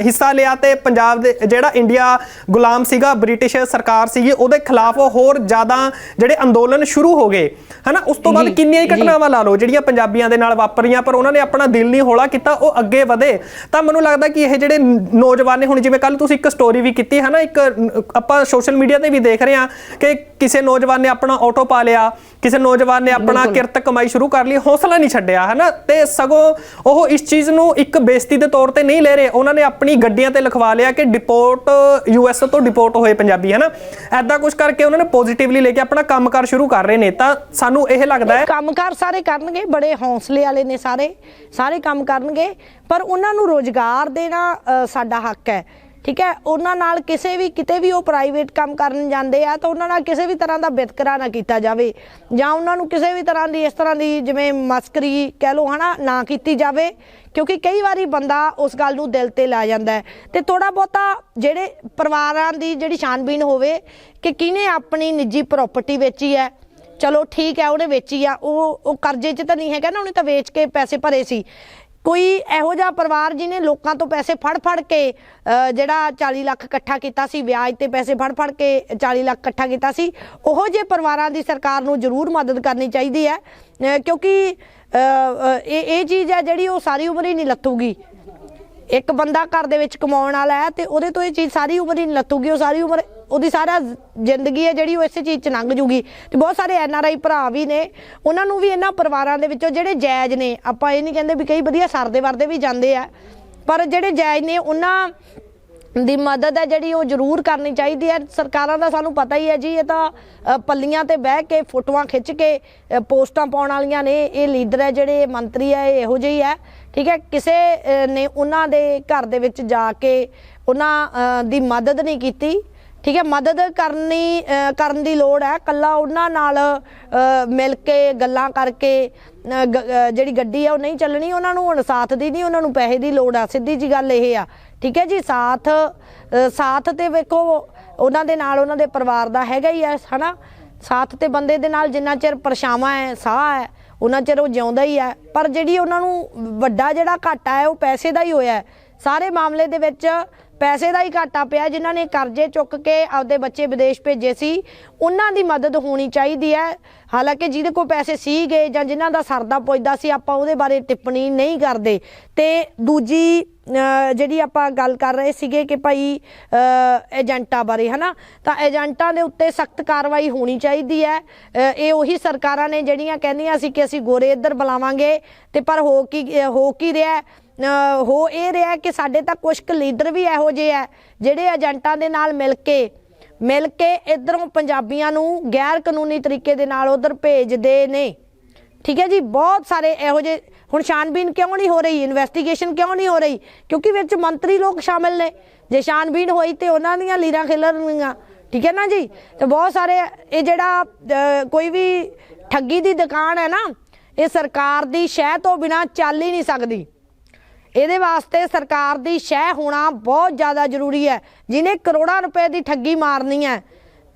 ਹਿੱਸਾ ਲਿਆ ਤੇ ਪੰਜਾਬ ਦੇ ਜਿਹੜਾ ਇੰਡੀਆ ਗੁਲਾਮ ਸੀਗਾ ਬ੍ਰਿਟਿਸ਼ ਸਰਕਾਰ ਸੀਗੀ ਉਹਦੇ ਖਿਲਾਫ ਉਹ ਹੋਰ ਜ਼ਿਆਦਾ ਜਿਹੜੇ ਅੰਦੋਲਨ ਸ਼ੁਰੂ ਹੋ ਗਏ। ਹਨਾ? ਉਸ ਤੋਂ ਬਾਅਦ ਕਿੰਨੀਆਂ ਹੀ। ਘਟਨਾਵਾਂ ਲਾ ਲਓ ਜਿਹੜੀਆਂ ਪੰਜਾਬੀਆਂ ਦੇ ਨਾਲ ਵਾਪਰੀਆਂ ਪਰ ਉਹਨਾਂ ਨੇ ਆਪਣਾ ਦਿਲ ਨਹੀਂ ਹੌਲਾ ਕੀਤਾ ਉਹ ਅੱਗੇ ਵਧੇ। ਤਾਂ ਮੈਨੂੰ ਲੱਗਦਾ ਕਿ ਇਹ ਜਿਹੜੇ ਨੌਜਵਾਨ ਨੇ ਹੁਣ ਜਿਵੇਂ ਕੱਲ ਤੁਸੀਂ ਇੱਕ ਸਟੋਰੀ ਵੀ ਕੀਤੀ ਹੈ ਨਾ ਇੱਕ ਆਪਾਂ ਸੋਸ਼ਲ ਮੀਡੀਆ ਤੇ ਵੀ ਦੇਖ ਰਹੇ ਹਾਂ ਕਿ ਕਿਸੇ ਨੌਜਵਾਨ ਨੇ ਆਪਣਾ ਆਟੋ ਪਾ ਲਿਆ ਕਿਸੇ ਨੌਜਵਾਨ ਨੇ ਆਪਣਾ ਕਿਰਤ ਕਮਾਈ ਸ਼ੁਰੂ ਕਰ ਲਈ ਹੌਸਲਾ ਨਹੀਂ ਛੱਡਿਆ ਹੈ ਨਾ ਤੇ ਸਗੋਂ ਉਹ ਇਸ ਚੀਜ਼ ਨੂੰ ਇੱਕ ਬੇਇੱਜ਼ਤੀ ਦੇ ਤੌਰ ਤੇ ਨਹੀਂ ਲੈ ਰਹੇ। ਉਹਨਾਂ ਨੇ ਆਪਣੀ ਗੱਡੀਆਂ ਤੇ ਲਿਖਵਾ ਲਿਆ ਕਿ ਡਿਪੋਰਟ ਯੂਐਸ ਤੋਂ ਡਿਪੋਰਟ ਹੋਏ ਪੰਜਾਬੀ ਹੈ ਨਾ ਐਦਾਂ ਕੁਝ ਕਰਕੇ ਉਹਨਾਂ ਨੇ ਪੋਜ਼ਿਟਿਵਲੀ ਲੈ ਕੇ ਆਪਣਾ ਕੰਮਕਾਰ ਸ਼ੁਰੂ ਕਰ ਰਹੇ ਨੇ। ਤਾਂ ਸਾਨੂੰ ਇਹ ਲੱਗਦਾ ਹੈ ਕੰਮਕਾਰ ਸਾਰੇ ਕਰਨਗੇ ਬੜੇ ਹੌਸਲੇ ਵਾਲੇ ਨੇ ਸਾਰੇ। ਸਾਰੇ ਕੰਮ ਕਰਨਗੇ ਪਰ ਉਹਨਾਂ ਨੂੰ ਰੋਜ਼ਗਾਰ ਦੇਣਾ ਸਾਡਾ ਹੱਕ ਹੈ। ਠੀਕ ਹੈ? ਉਹਨਾਂ ਨਾਲ ਕਿਸੇ ਵੀ, ਕਿਤੇ ਵੀ ਉਹ ਪ੍ਰਾਈਵੇਟ ਕੰਮ ਕਰਨ ਜਾਂਦੇ ਆ, ਤਾਂ ਉਹਨਾਂ ਨਾਲ ਕਿਸੇ ਵੀ ਤਰ੍ਹਾਂ ਦਾ ਵਿਤਕਰਾ ਨਾ ਕੀਤਾ ਜਾਵੇ। ਜਾਂ ਉਹਨਾਂ ਨੂੰ ਕਿਸੇ ਵੀ ਤਰ੍ਹਾਂ ਦੀ, ਇਸ ਤਰ੍ਹਾਂ ਦੀ ਜਿਵੇਂ ਮਸਕਰੀ ਕਹਿ ਲਓ, ਹਨਾ, ਨਾ ਕੀਤੀ ਜਾਵੇ। ਕਿਉਂਕਿ ਕਈ ਵਾਰੀ ਬੰਦਾ ਉਸ ਗੱਲ ਨੂੰ ਦਿਲ ਤੇ ਲਾ ਜਾਂਦਾ ਹੈ। ਤੇ ਥੋੜਾ ਬਹੁਤਾ ਜਿਹੜੇ ਪਰਿਵਾਰਾਂ ਦੀ ਜਿਹੜੀ ਛਾਨਬੀਨ ਹੋਵੇ ਕਿ ਕਿਹਨੇ ਆਪਣੀ ਨਿੱਜੀ ਪ੍ਰਾਪਰਟੀ ਵੇਚੀ ਹੈ? ਚਲੋ ਠੀਕ ਹੈ, ਉਹਨੇ ਵੇਚੀ ਆ, ਉਹ ਉਹ ਕਰਜ਼ੇ 'ਚ ਤਾਂ ਨਹੀਂ ਹੈਗਾ ਨਾ, ਉਹਨੇ ਤਾਂ ਵੇਚ ਕੇ ਪੈਸੇ ਭਰੇ ਸੀ। ਕੋਈ ਇਹੋ ਜਿਹਾ ਪਰਿਵਾਰ ਜਿਹਨੇ ਲੋਕਾਂ ਤੋਂ ਪੈਸੇ ਫੜ ਫੜ ਕੇ ਜਿਹੜਾ 40 ਲੱਖ ਇਕੱਠਾ ਕੀਤਾ ਸੀ, ਵਿਆਜ ਤੇ ਪੈਸੇ ਫੜ ਫੜ ਕੇ 40 ਲੱਖ ਇਕੱਠਾ ਕੀਤਾ ਸੀ, ਉਹੋ ਜਿਹੇ ਪਰਿਵਾਰਾਂ ਦੀ ਸਰਕਾਰ ਨੂੰ ਜ਼ਰੂਰ ਮਦਦ ਕਰਨੀ ਚਾਹੀਦੀ ਹੈ ਕਿਉਂਕਿ ਇਹ ਇਹ ਚੀਜ਼ ਹੈ ਜਿਹੜੀ ਉਹ ਸਾਰੀ ਉਮਰ ਹੀ ਨਹੀਂ ਲੱਤੂਗੀ ਇੱਕ ਬੰਦਾ ਘਰ ਦੇ ਵਿੱਚ ਕਮਾਉਣ ਵਾਲਾ ਹੈ ਤੇ ਉਹਦੇ ਤੋਂ ਇਹ ਚੀਜ਼ ਸਾਰੀ ਉਮਰ ਹੀ ਨਹੀਂ ਲੱਥੂਗੀ, ਉਹ ਸਾਰੀ ਉਮਰ ਉਹਦੀ ਸਾਰਾ ਜ਼ਿੰਦਗੀ ਹੈ ਜਿਹੜੀ ਉਹ ਇਸੇ ਚੀਜ਼ 'ਚ ਲੰਘ ਜੂਗੀ ਤੇ ਬਹੁਤ ਸਾਰੇ ਐਨ ਆਰ ਆਈ ਭਰਾ ਵੀ ਨੇ, ਉਹਨਾਂ ਨੂੰ ਵੀ ਇਹਨਾਂ ਪਰਿਵਾਰਾਂ ਦੇ ਵਿੱਚੋਂ ਜਿਹੜੇ ਜਾਇਜ਼ ਨੇ, ਆਪਾਂ ਇਹ ਨਹੀਂ ਕਹਿੰਦੇ ਵੀ ਕਈ ਵਧੀਆ ਸਰਦੇ ਵਰਦੇ ਵੀ ਜਾਂਦੇ ਆ, ਪਰ ਜਿਹੜੇ ਜਾਇਜ਼ ਨੇ ਉਹਨਾਂ ਦੀ ਮਦਦ ਹੈ ਜਿਹੜੀ ਉਹ ਜ਼ਰੂਰ ਕਰਨੀ ਚਾਹੀਦੀ ਹੈ। ਸਰਕਾਰਾਂ ਦਾ ਸਾਨੂੰ ਪਤਾ ਹੀ ਹੈ ਜੀ, ਇਹ ਤਾਂ ਪੱਲੀਆਂ ਤੇ ਬਹਿ ਕੇ ਫੋਟੋਆਂ ਖਿੱਚ ਕੇ ਪੋਸਟਾਂ ਪਾਉਣ ਵਾਲੀਆਂ ਨੇ, ਇਹ ਲੀਡਰ ਹੈ ਜਿਹੜੇ ਮੰਤਰੀ ਹੈ, ਇਹ ਇਹੋ ਜਿਹੇ ਹੈ, ਠੀਕ ਹੈ? ਕਿਸੇ ਨੇ ਉਹਨਾਂ ਦੇ ਘਰ ਦੇ ਵਿੱਚ ਜਾ ਕੇ ਉਹਨਾਂ ਦੀ ਮਦਦ ਨਹੀਂ ਕੀਤੀ। ਠੀਕ ਹੈ, ਮਦਦ ਕਰਨੀ ਕਰਨ ਦੀ ਲੋੜ ਹੈ। ਕੱਲਾ ਉਹਨਾਂ ਨਾਲ ਮਿਲ ਕੇ ਗੱਲਾਂ ਕਰਕੇ ਗ- ਜਿਹੜੀ ਗੱਡੀ ਆ ਉਹ ਨਹੀਂ ਚੱਲਣੀ, ਉਹਨਾਂ ਨੂੰ ਹੁਣ ਸਾਥ ਦੀ ਨਹੀਂ, ਉਹਨਾਂ ਨੂੰ ਪੈਸੇ ਦੀ ਲੋੜ ਆ। ਸਿੱਧੀ ਜੀ ਗੱਲ ਇਹ ਆ। ਠੀਕ ਹੈ ਜੀ, ਸਾਥ ਸਾਥ ਤੇ ਵੇਖੋ, ਉਹਨਾਂ ਦੇ ਨਾਲ ਉਹਨਾਂ ਦੇ ਪਰਿਵਾਰ ਦਾ ਹੈਗਾ ਹੀ ਹੈ ਹਨਾ? ਸਾਥ ਤੇ ਬੰਦੇ ਦੇ ਨਾਲ ਜਿੰਨਾ ਚਿਰ ਪਰਛਾਵਾਂ ਹੈ, ਸਾਹ ਹੈ, ਉਹਨਾਂ ਚਿਰ ਉਹ ਜਿਉਂਦਾ ਹੀ ਹੈ ਪਰ ਜਿਹੜੀ ਉਹਨਾਂ ਨੂੰ ਵੱਡਾ ਜਿਹੜਾ ਘਾਟਾ ਹੈ, ਉਹ ਪੈਸੇ ਦਾ ਹੀ ਹੋਇਆ। ਸਾਰੇ ਮਾਮਲੇ ਦੇ ਵਿੱਚ ਪੈਸੇ ਦਾ ਹੀ ਘਾਟਾ ਪਿਆ, ਜਿਨ੍ਹਾਂ ਨੇ ਕਰਜ਼ੇ ਚੁੱਕ ਕੇ ਆਪਦੇ ਬੱਚੇ ਵਿਦੇਸ਼ ਭੇਜੇ ਸੀ, ਉਹਨਾਂ ਦੀ ਮਦਦ ਹੋਣੀ ਚਾਹੀਦੀ ਹੈ। ਹਾਲਾਂਕਿ ਜਿਹਦੇ ਕੋਲ ਪੈਸੇ ਸੀਗੇ ਜਾਂ ਜਿਨ੍ਹਾਂ ਦਾ ਸਰਦਾ ਪੁੱਜਦਾ ਸੀ, ਆਪਾਂ ਉਹਦੇ ਬਾਰੇ ਟਿੱਪਣੀ ਨਹੀਂ ਕਰਦੇ। ਤੇ ਦੂਜੀ ਜਿਹੜੀ ਆਪਾਂ ਗੱਲ ਕਰ ਰਹੇ ਸੀਗੇ ਕਿ ਭਾਈ ਏਜੰਟਾਂ ਬਾਰੇ, ਹਨਾ? ਤਾਂ ਏਜੰਟਾਂ ਦੇ ਉੱਤੇ ਸਖਤ ਕਾਰਵਾਈ ਹੋਣੀ ਚਾਹੀਦੀ ਹੈ। ਇਹ ਉਹੀ ਸਰਕਾਰਾਂ ਨੇ ਜਿਹੜੀਆਂ ਕਹਿੰਦੀਆਂ ਸੀ ਕਿ ਅਸੀਂ ਗੋਰੇ ਇੱਧਰ ਬੁਲਾਵਾਂਗੇ, ਤੇ ਪਰ ਹੋ ਕੀ ਹੋ ਕੀ ਰਿਹਾ ਹੋ ਇਹ ਰਿਹਾ ਕਿ ਸਾਡੇ ਤਾਂ ਕੁਝ ਕੁ ਲੀਡਰ ਵੀ ਇਹੋ ਜਿਹੇ ਆ, ਜਿਹੜੇ ਏਜੰਟਾਂ ਦੇ ਨਾਲ ਮਿਲ ਕੇ ਮਿਲ ਕੇ ਇਧਰੋਂ ਪੰਜਾਬੀਆਂ ਨੂੰ ਗੈਰ ਕਾਨੂੰਨੀ ਤਰੀਕੇ ਦੇ ਨਾਲ ਉਧਰ ਭੇਜਦੇ ਨੇ। ਠੀਕ ਹੈ ਜੀ? ਬਹੁਤ ਸਾਰੇ ਇਹੋ ਜਿਹੇ, ਹੁਣ ਛਾਨਬੀਨ ਕਿਉਂ ਨਹੀਂ ਹੋ ਰਹੀ? ਇਨਵੈਸਟੀਗੇਸ਼ਨ ਕਿਉਂ ਨਹੀਂ ਹੋ ਰਹੀ? ਕਿਉਂਕਿ ਵਿੱਚ ਮੰਤਰੀ ਲੋਕ ਸ਼ਾਮਿਲ ਨੇ। ਜੇ ਛਾਨਬੀਨ ਹੋਈ ਤੇ ਉਹਨਾਂ ਦੀਆਂ ਲੀਰਾਂ ਖਿਲਰਨਗੀਆਂ ਠੀਕ ਹੈ ਨਾ ਜੀ? ਤੇ ਬਹੁਤ ਸਾਰੇ ਇਹ ਜਿਹੜਾ ਕੋਈ ਵੀ ਠੱਗੀ ਦੀ ਦੁਕਾਨ ਹੈ ਨਾ, ਇਹ ਸਰਕਾਰ ਦੀ ਸ਼ਹਿ ਤੋਂ ਬਿਨਾ ਚੱਲ ਹੀ ਨਹੀਂ ਸਕਦੀ। ਇਹਦੇ ਵਾਸਤੇ ਸਰਕਾਰ ਦੀ ਸ਼ਹਿ ਹੋਣਾ ਬਹੁਤ ਜ਼ਿਆਦਾ ਜ਼ਰੂਰੀ ਹੈ। ਜਿਨੇ ਕਰੋੜਾਂ ਰੁਪਏ ਦੀ ਠੱਗੀ ਮਾਰਨੀ ਹੈ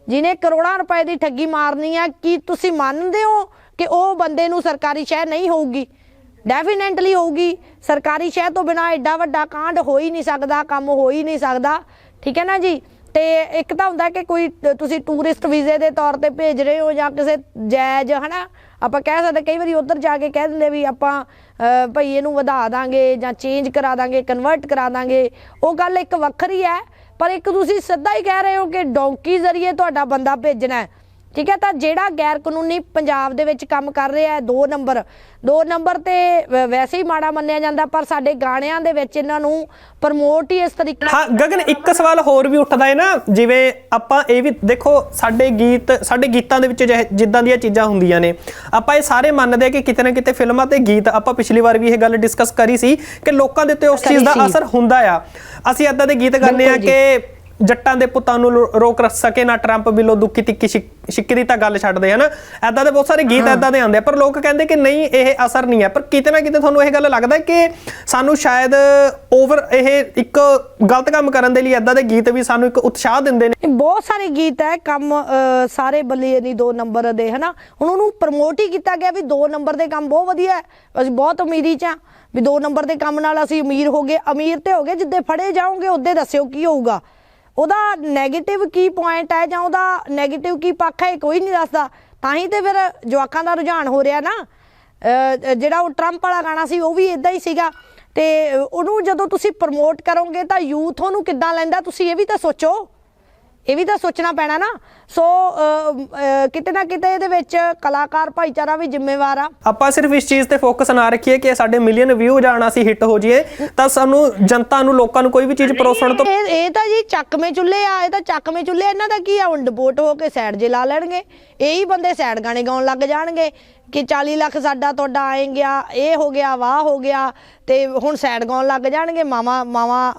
ਜਿਨੇ ਕਰੋੜਾਂ ਰੁਪਏ ਦੀ ਠੱਗੀ ਮਾਰਨੀ ਹੈ, ਕੀ ਤੁਸੀਂ ਮੰਨਦੇ ਹੋ ਕਿ ਉਹ ਬੰਦੇ ਨੂੰ ਸਰਕਾਰੀ ਸ਼ਹਿ ਨਹੀਂ ਹੋਊਗੀ? ਡੈਫੀਨੈਂਟਲੀ ਹੋਊਗੀ। ਸਰਕਾਰੀ ਸ਼ਹਿ ਤੋਂ ਬਿਨਾ ਐਡਾ ਵੱਡਾ ਕਾਂਡ ਹੋ ਹੀ ਨਹੀਂ ਸਕਦਾ, ਕੰਮ ਹੋ ਹੀ ਨਹੀਂ ਸਕਦਾ। ਠੀਕ ਹੈ ਨਾ ਜੀ? ਤੇ ਇੱਕ ਤਾਂ ਹੁੰਦਾ ਕਿ ਕੋਈ ਤੁਸੀਂ ਟੂਰਿਸਟ ਵੀਜ਼ੇ ਦੇ ਤੌਰ ਤੇ ਭੇਜ ਰਹੇ ਹੋ ਜਾਂ ਕਿਸੇ ਜਾਇਜ਼ ਹਨਾ? ਆਪਾਂ ਕਹਿ ਸਕਦੇ ਕਈ ਵਾਰੀ ਉੱਧਰ ਜਾ ਕੇ ਕਹਿ ਦਿੰਦੇ ਵੀ ਆਪਾਂ ਅਹ, ਭਈ ਇਹਨੂੰ ਵਧਾ ਦਾਂਗੇ ਜਾਂ ਚੇਂਜ ਕਰਾ ਦਾਂਗੇ ਕਨਵਰਟ ਕਰਾ ਦਾਂਗੇ। ਉਹ ਗੱਲ ਇੱਕ ਵੱਖਰੀ ਹੈ ਪਰ ਇੱਕ ਤੁਸੀਂ ਸਿੱਧਾ ਹੀ ਕਹਿ ਰਹੇ ਹੋ ਕਿ ਡੌਂਕੀ ਜ਼ਰੀਏ ਤੁਹਾਡਾ ਬੰਦਾ ਭੇਜਣਾ ਹੈ। ਠੀਕ ਹੈ ਤਾਂ ਜਿਹੜਾ ਗੈਰ ਕਾਨੂੰਨੀ ਪੰਜਾਬ ਦੇ ਵਿੱਚ ਕੰਮ ਕਰ ਰਿਹਾ ਹੈ 2 ਨੰਬਰ 2 ਨੰਬਰ ਤੇ ਵੈਸੇ ਹੀ ਮਾੜਾ ਮੰਨਿਆ ਜਾਂਦਾ ਪਰ ਸਾਡੇ ਗਾਣਿਆਂ ਦੇ ਵਿੱਚ ਇਹਨਾਂ ਨੂੰ ਪ੍ਰਮੋਟ ਹੀ ਇਸ ਤਰੀਕੇ ਨਾਲ ਹਾਂ ਗਗਨ ਇੱਕ ਸਵਾਲ ਹੋਰ ਵੀ ਉੱਠਦਾ ਹੈ ਨਾ ਜਿਵੇਂ ਆਪਾਂ ਇਹ ਵੀ ਦੇਖੋ ਸਾਡੇ ਗੀਤ ਸਾਡੇ ਗੀਤਾਂ ਦੇ ਵਿੱਚ ਜਿੱਦਾਂ ਦੀਆਂ ਚੀਜ਼ਾਂ ਹੁੰਦੀਆਂ ਨੇ ਆਪਾਂ ਇਹ ਸਾਰੇ ਮੰਨਦੇ ਹਾਂ ਕਿ ਕਿਤੇ ਨਾ ਕਿਤੇ ਫਿਲਮਾਂ ਤੇ ਗੀਤ ਆਪਾਂ ਪਿਛਲੀ ਵਾਰ ਵੀ ਇਹ ਗੱਲ ਡਿਸਕਸ ਕਰੀ ਸੀ ਕਿ ਲੋਕਾਂ ਦੇ ਉੱਤੇ ਉਸ ਚੀਜ਼ ਦਾ। ਅਸਰ ਹੁੰਦਾ ਆ ਅਸੀਂ ਏਦਾਂ ਦੇ ਗੀਤ ਗਾਉਂਦੇ ਆ। ਕਿ ਜੱਟਾਂ ਦੇ ਪੁੱਤਾਂ ਨੂੰ ਰੋਕ ਰ ਸਕੇ ਨਾ ਟਰੰਪ ਬਿੱਲੋ ਦੁੱਖੀ ਤਿੱਕੀ ਛਿੱਕੀ ਦੀ ਤਾਂ ਗੱਲ ਛੱਡਦੇ ਹਨਾ? ਐਦਾਂ ਦੇ ਬਹੁਤ ਸਾਰੇ ਗੀਤ ਐਦਾਂ ਦੇ ਆਉਂਦੇ ਪਰ ਲੋਕ ਕਹਿੰਦੇ ਕਿ ਨਹੀਂ ਇਹ ਅਸਰ ਨਹੀਂ ਹੈ। ਪਰ ਕਿਤੇ ਨਾ ਕਿਤੇ ਤੁਹਾਨੂੰ ਇਹ ਗੱਲ ਲੱਗਦਾ ਕਿ ਸਾਨੂੰ ਸ਼ਾਇਦ ਓਵਰ ਇਹ ਇੱਕ ਗਲਤ ਕੰਮ ਕਰਨ ਦੇ ਲਈ ਐਦਾਂ ਦੇ ਗੀਤ ਵੀ ਸਾਨੂੰ ਇੱਕ ਉਤਸ਼ਾਹ ਦਿੰਦੇ ਨੇ। ਬਹੁਤ ਸਾਰੇ ਗੀਤ ਹੈ ਕੰਮ ਸਾਰੇ ਬੱਲੇ ਨਹੀਂ 2 ਨੰਬਰ ਦੇ ਹਨਾ? ਹੁਣ ਉਹਨੂੰ ਪ੍ਰਮੋਟ ਹੀ ਕੀਤਾ ਗਿਆ ਵੀ 2 ਨੰਬਰ ਦੇ ਕੰਮ ਬਹੁਤ ਵਧੀਆ ਹੈ। ਅਸੀਂ ਬਹੁਤ ਉਮੀਦੀ ਚ ਆ ਵੀ 2 ਨੰਬਰ ਦੇ ਕੰਮ ਨਾਲ ਅਸੀਂ ਅਮੀਰ ਹੋ ਗਏ ਅਮੀਰ ਤੇ ਹੋ ਗਏ ਜਿੱਦੇ ਫੜੇ ਜਾਓਗੇ ਉਹਦੇ ਦੱਸਿਓ ਕੀ ਹੋਊਗਾ। ਉਹਦਾ 네ਗੇਟਿਵ ਕੀ ਪੁਆਇੰਟ ਹੈ ਜਾਂ ਉਹਦਾ 네ਗੇਟਿਵ ਕੀ ਪੱਖ ਹੈ, ਇਹ ਕੋਈ ਨਹੀਂ ਦੱਸਦਾ। ਤਾਂ ਹੀ ਤੇ ਫਿਰ ਜਵਾਕਾਂ ਦਾ ਰੁਝਾਨ ਹੋ ਰਿਹਾ ਨਾ। ਜਿਹੜਾ ਉਹ ਟਰੰਪ ਵਾਲਾ ਗਾਣਾ ਸੀ, ਉਹ ਵੀ ਇਦਾਂ ਹੀ ਸੀਗਾ। ਤੇ ਉਹਨੂੰ ਜਦੋਂ ਤੁਸੀਂ ਪ੍ਰਮੋਟ ਕਰੋਗੇ ਤਾਂ ਯੂਥ ਉਹਨੂੰ ਕਿੱਦਾਂ ਲੈਂਦਾ, ਤੁਸੀਂ ਇਹ ਵੀ ਤਾਂ ਸੋਚੋ। ਇਹ ਵੀ ਤਾਂ ਸੋਚਣਾ ਪੈਣਾ ਨਾ। ਸੋ ਕਿਤੇ ਨਾ ਕਿਤੇ ਇਹਦੇ ਵਿੱਚ ਕਲਾਕਾਰ ਭਾਈਚਾਰਾ ਵੀ ਜ਼ਿੰਮੇਵਾਰ ਆ। ਆਪਾਂ ਸਿਰਫ ਇਸ ਚੀਜ਼ ਤੇ ਫੋਕਸ ਨਾ ਰੱਖੀਏ ਕਿ ਸਾਡੇ ਮਿਲੀਅਨ ਵਿਊ ਜਾਣਾ ਸੀ ਹਿੱਟ ਹੋ ਜਾਈਏ ਤਾਂ ਸਾਨੂੰ ਜਨਤਾ ਨੂੰ ਲੋਕਾਂ ਨੂੰ ਕੋਈ ਵੀ ਚੀਜ਼ ਪਰੋਸਣ ਤੋਂ ਇਹ ਇਹ ਤਾਂ ਜੀ ਚੱਕਵੇਂ ਚੁੱਲੇ ਆ ਇਹ ਤਾਂ ਚੱਕਵੇਂ ਚੁੱਲੇ ਇਹਨਾਂ ਦਾ ਕੀ ਆ? ਹੁਣ ਡਿਪੋਰਟ ਹੋ ਕੇ ਸਾਈਡ ਜੇ ਲਾ ਲੈਣਗੇ। ਇਹੀ ਬੰਦੇ ਸਾਈਡ ਗਾਣੇ ਗਾਉਣ ਲੱਗ ਜਾਣਗੇ। ਕਿ 40 ਲੱਖ ਸਾਡਾ ਤੁਹਾਡਾ ਆਏ ਗਿਆ ਇਹ ਹੋ ਗਿਆ ਵਾਹ ਹੋ ਗਿਆ ਤੇ ਹੁਣ ਸੈਡ ਗਾਉਣ ਲੱਗ ਜਾਣਗੇ ਮਾਵਾ ਮਾਵਾ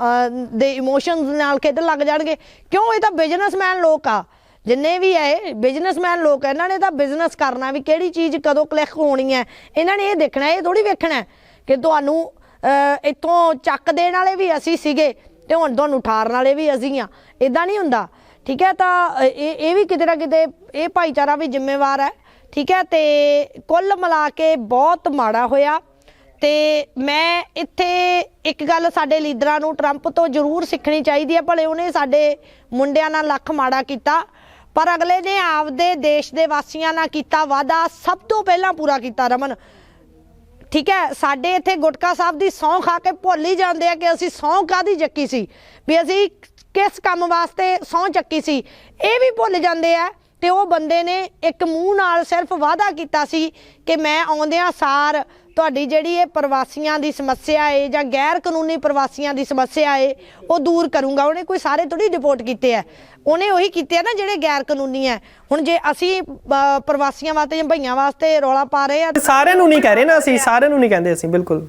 ਦੇ ਇਮੋਸ਼ਨਸ ਨਾਲ ਖੇਡਣ ਲੱਗ ਜਾਣਗੇ। ਕਿਉਂ? ਇਹ ਤਾਂ ਬਿਜ਼ਨਸਮੈਨ ਲੋਕ ਆ। ਜਿੰਨੇ ਵੀ ਹੈ ਬਿਜ਼ਨਸਮੈਨ ਲੋਕ ਆ, ਇਹਨਾਂ ਨੇ ਤਾਂ ਬਿਜ਼ਨਸ ਕਰਨਾ ਵੀ ਕਿਹੜੀ ਚੀਜ਼ ਕਦੋਂ ਕਲਿੱਕ ਹੋਣੀ ਹੈ। ਇਹਨਾਂ ਨੇ ਇਹ ਦੇਖਣਾ ਇਹ ਥੋੜੀ ਵੇਖਣਾ ਕਿ ਤੁਹਾਨੂੰ ਅਹ, ਇੱਥੋਂ ਚੱਕ ਦੇਣ ਵਾਲੇ ਵੀ ਅਸੀਂ ਸੀਗੇ ਤੇ ਹੁਣ ਤੁਹਾਨੂੰ ਠਾਰਨ ਵਾਲੇ ਵੀ ਅਸੀਂ ਆ। ਇਦਾਂ ਨਹੀਂ ਹੁੰਦਾ। ਠੀਕ ਹੈ ਤਾਂ ਅ, ਇਹ ਇਹ ਵੀ ਕਿਤੇ ਨਾ ਕਿਤੇ ਇਹ ਭਾਈਚਾਰਾ ਵੀ ਜ਼ਿੰਮੇਵਾਰ ਹੈ। ਠੀਕ ਹੈ, ਤੇ ਕੁੱਲ ਮਿਲਾ ਕੇ ਬਹੁਤ ਮਾੜਾ ਹੋਇਆ। ਤੇ ਮੈਂ ਇੱਥੇ ਇੱਕ ਗੱਲ ਸਾਡੇ ਲੀਡਰਾਂ ਨੂੰ ਟਰੰਪ ਤੋਂ ਜ਼ਰੂਰ ਸਿੱਖਣੀ ਚਾਹੀਦੀ ਹੈ, ਭਲੇ ਉਹਨੇ ਸਾਡੇ ਮੁੰਡਿਆਂ ਨਾਲ ਲੱਖ ਮਾੜਾ ਕੀਤਾ, ਪਰ ਅਗਲੇ ਨੇ ਆਪਦੇ ਦੇਸ਼ ਦੇ ਵਾਸੀਆਂ ਨਾਲ ਕੀਤਾ ਵਾਅਦਾ, ਸਭ ਤੋਂ ਪਹਿਲਾਂ ਪੂਰਾ ਕੀਤਾ ਰਮਨ। ਠੀਕ ਹੈ, ਸਾਡੇ ਇੱਥੇ ਗੁਟਕਾ ਸਾਹਿਬ ਦੀ ਸਹੁੰ ਖਾ ਕੇ ਭੁੱਲ ਹੀ ਜਾਂਦੇ ਆ ਕਿ ਅਸੀਂ ਸਹੁੰ ਕਾਦੀ ਚੱਕੀ ਸੀ? ਵੀ ਅਸੀਂ ਕਿਸ ਕੰਮ ਵਾਸਤੇ ਸਹੁੰ ਚੱਕੀ ਸੀ? ਇਹ ਵੀ ਭੁੱਲ ਜਾਂਦੇ ਆ। ਤੇ ਉਹ ਬੰਦੇ ਨੇ ਇੱਕ ਮੂੰਹ ਨਾਲ ਸਿਰਫ ਵਾਅਦਾ ਕੀਤਾ ਸੀ ਕਿ ਮੈਂ ਆਉਂਦਿਆਂ ਸਾਰ ਤੁਹਾਡੀ ਜਿਹੜੀ ਇਹ ਪ੍ਰਵਾਸੀਆਂ ਦੀ ਸਮੱਸਿਆ ਏ ਜਾਂ ਗੈਰ ਕਾਨੂੰਨੀ ਪ੍ਰਵਾਸੀਆਂ ਦੀ ਸਮੱਸਿਆ ਏ ਉਹ ਦੂਰ ਕਰੂੰਗਾ। ਉਹਨੇ ਕੋਈ ਸਾਰੇ ਥੋੜੀ ਰਿਪੋਰਟ ਕੀਤੇ ਆ। ਉਹਨੇ ਉਹੀ ਕੀਤੇ ਆ ਨਾ ਜਿਹੜੇ ਗੈਰ ਕਾਨੂੰਨੀ ਆ। ਹੁਣ ਜੇ ਅਸੀਂ ਪ੍ਰਵਾਸੀਆਂ ਵਾਸਤੇ ਜਾਂ ਭਈਆਂ ਵਾਸਤੇ ਰੌਲਾ ਪਾ ਰਹੇ ਆ ਸਾਰਿਆਂ ਨੂੰ ਨਹੀਂ ਕਹਿ ਰਹੇ ਨਾ ਅਸੀਂ ਸਾਰਿਆਂ ਨੂੰ ਨਹੀਂ ਕਹਿੰਦੇ ਅਸੀਂ ਬਿਲਕੁਲ।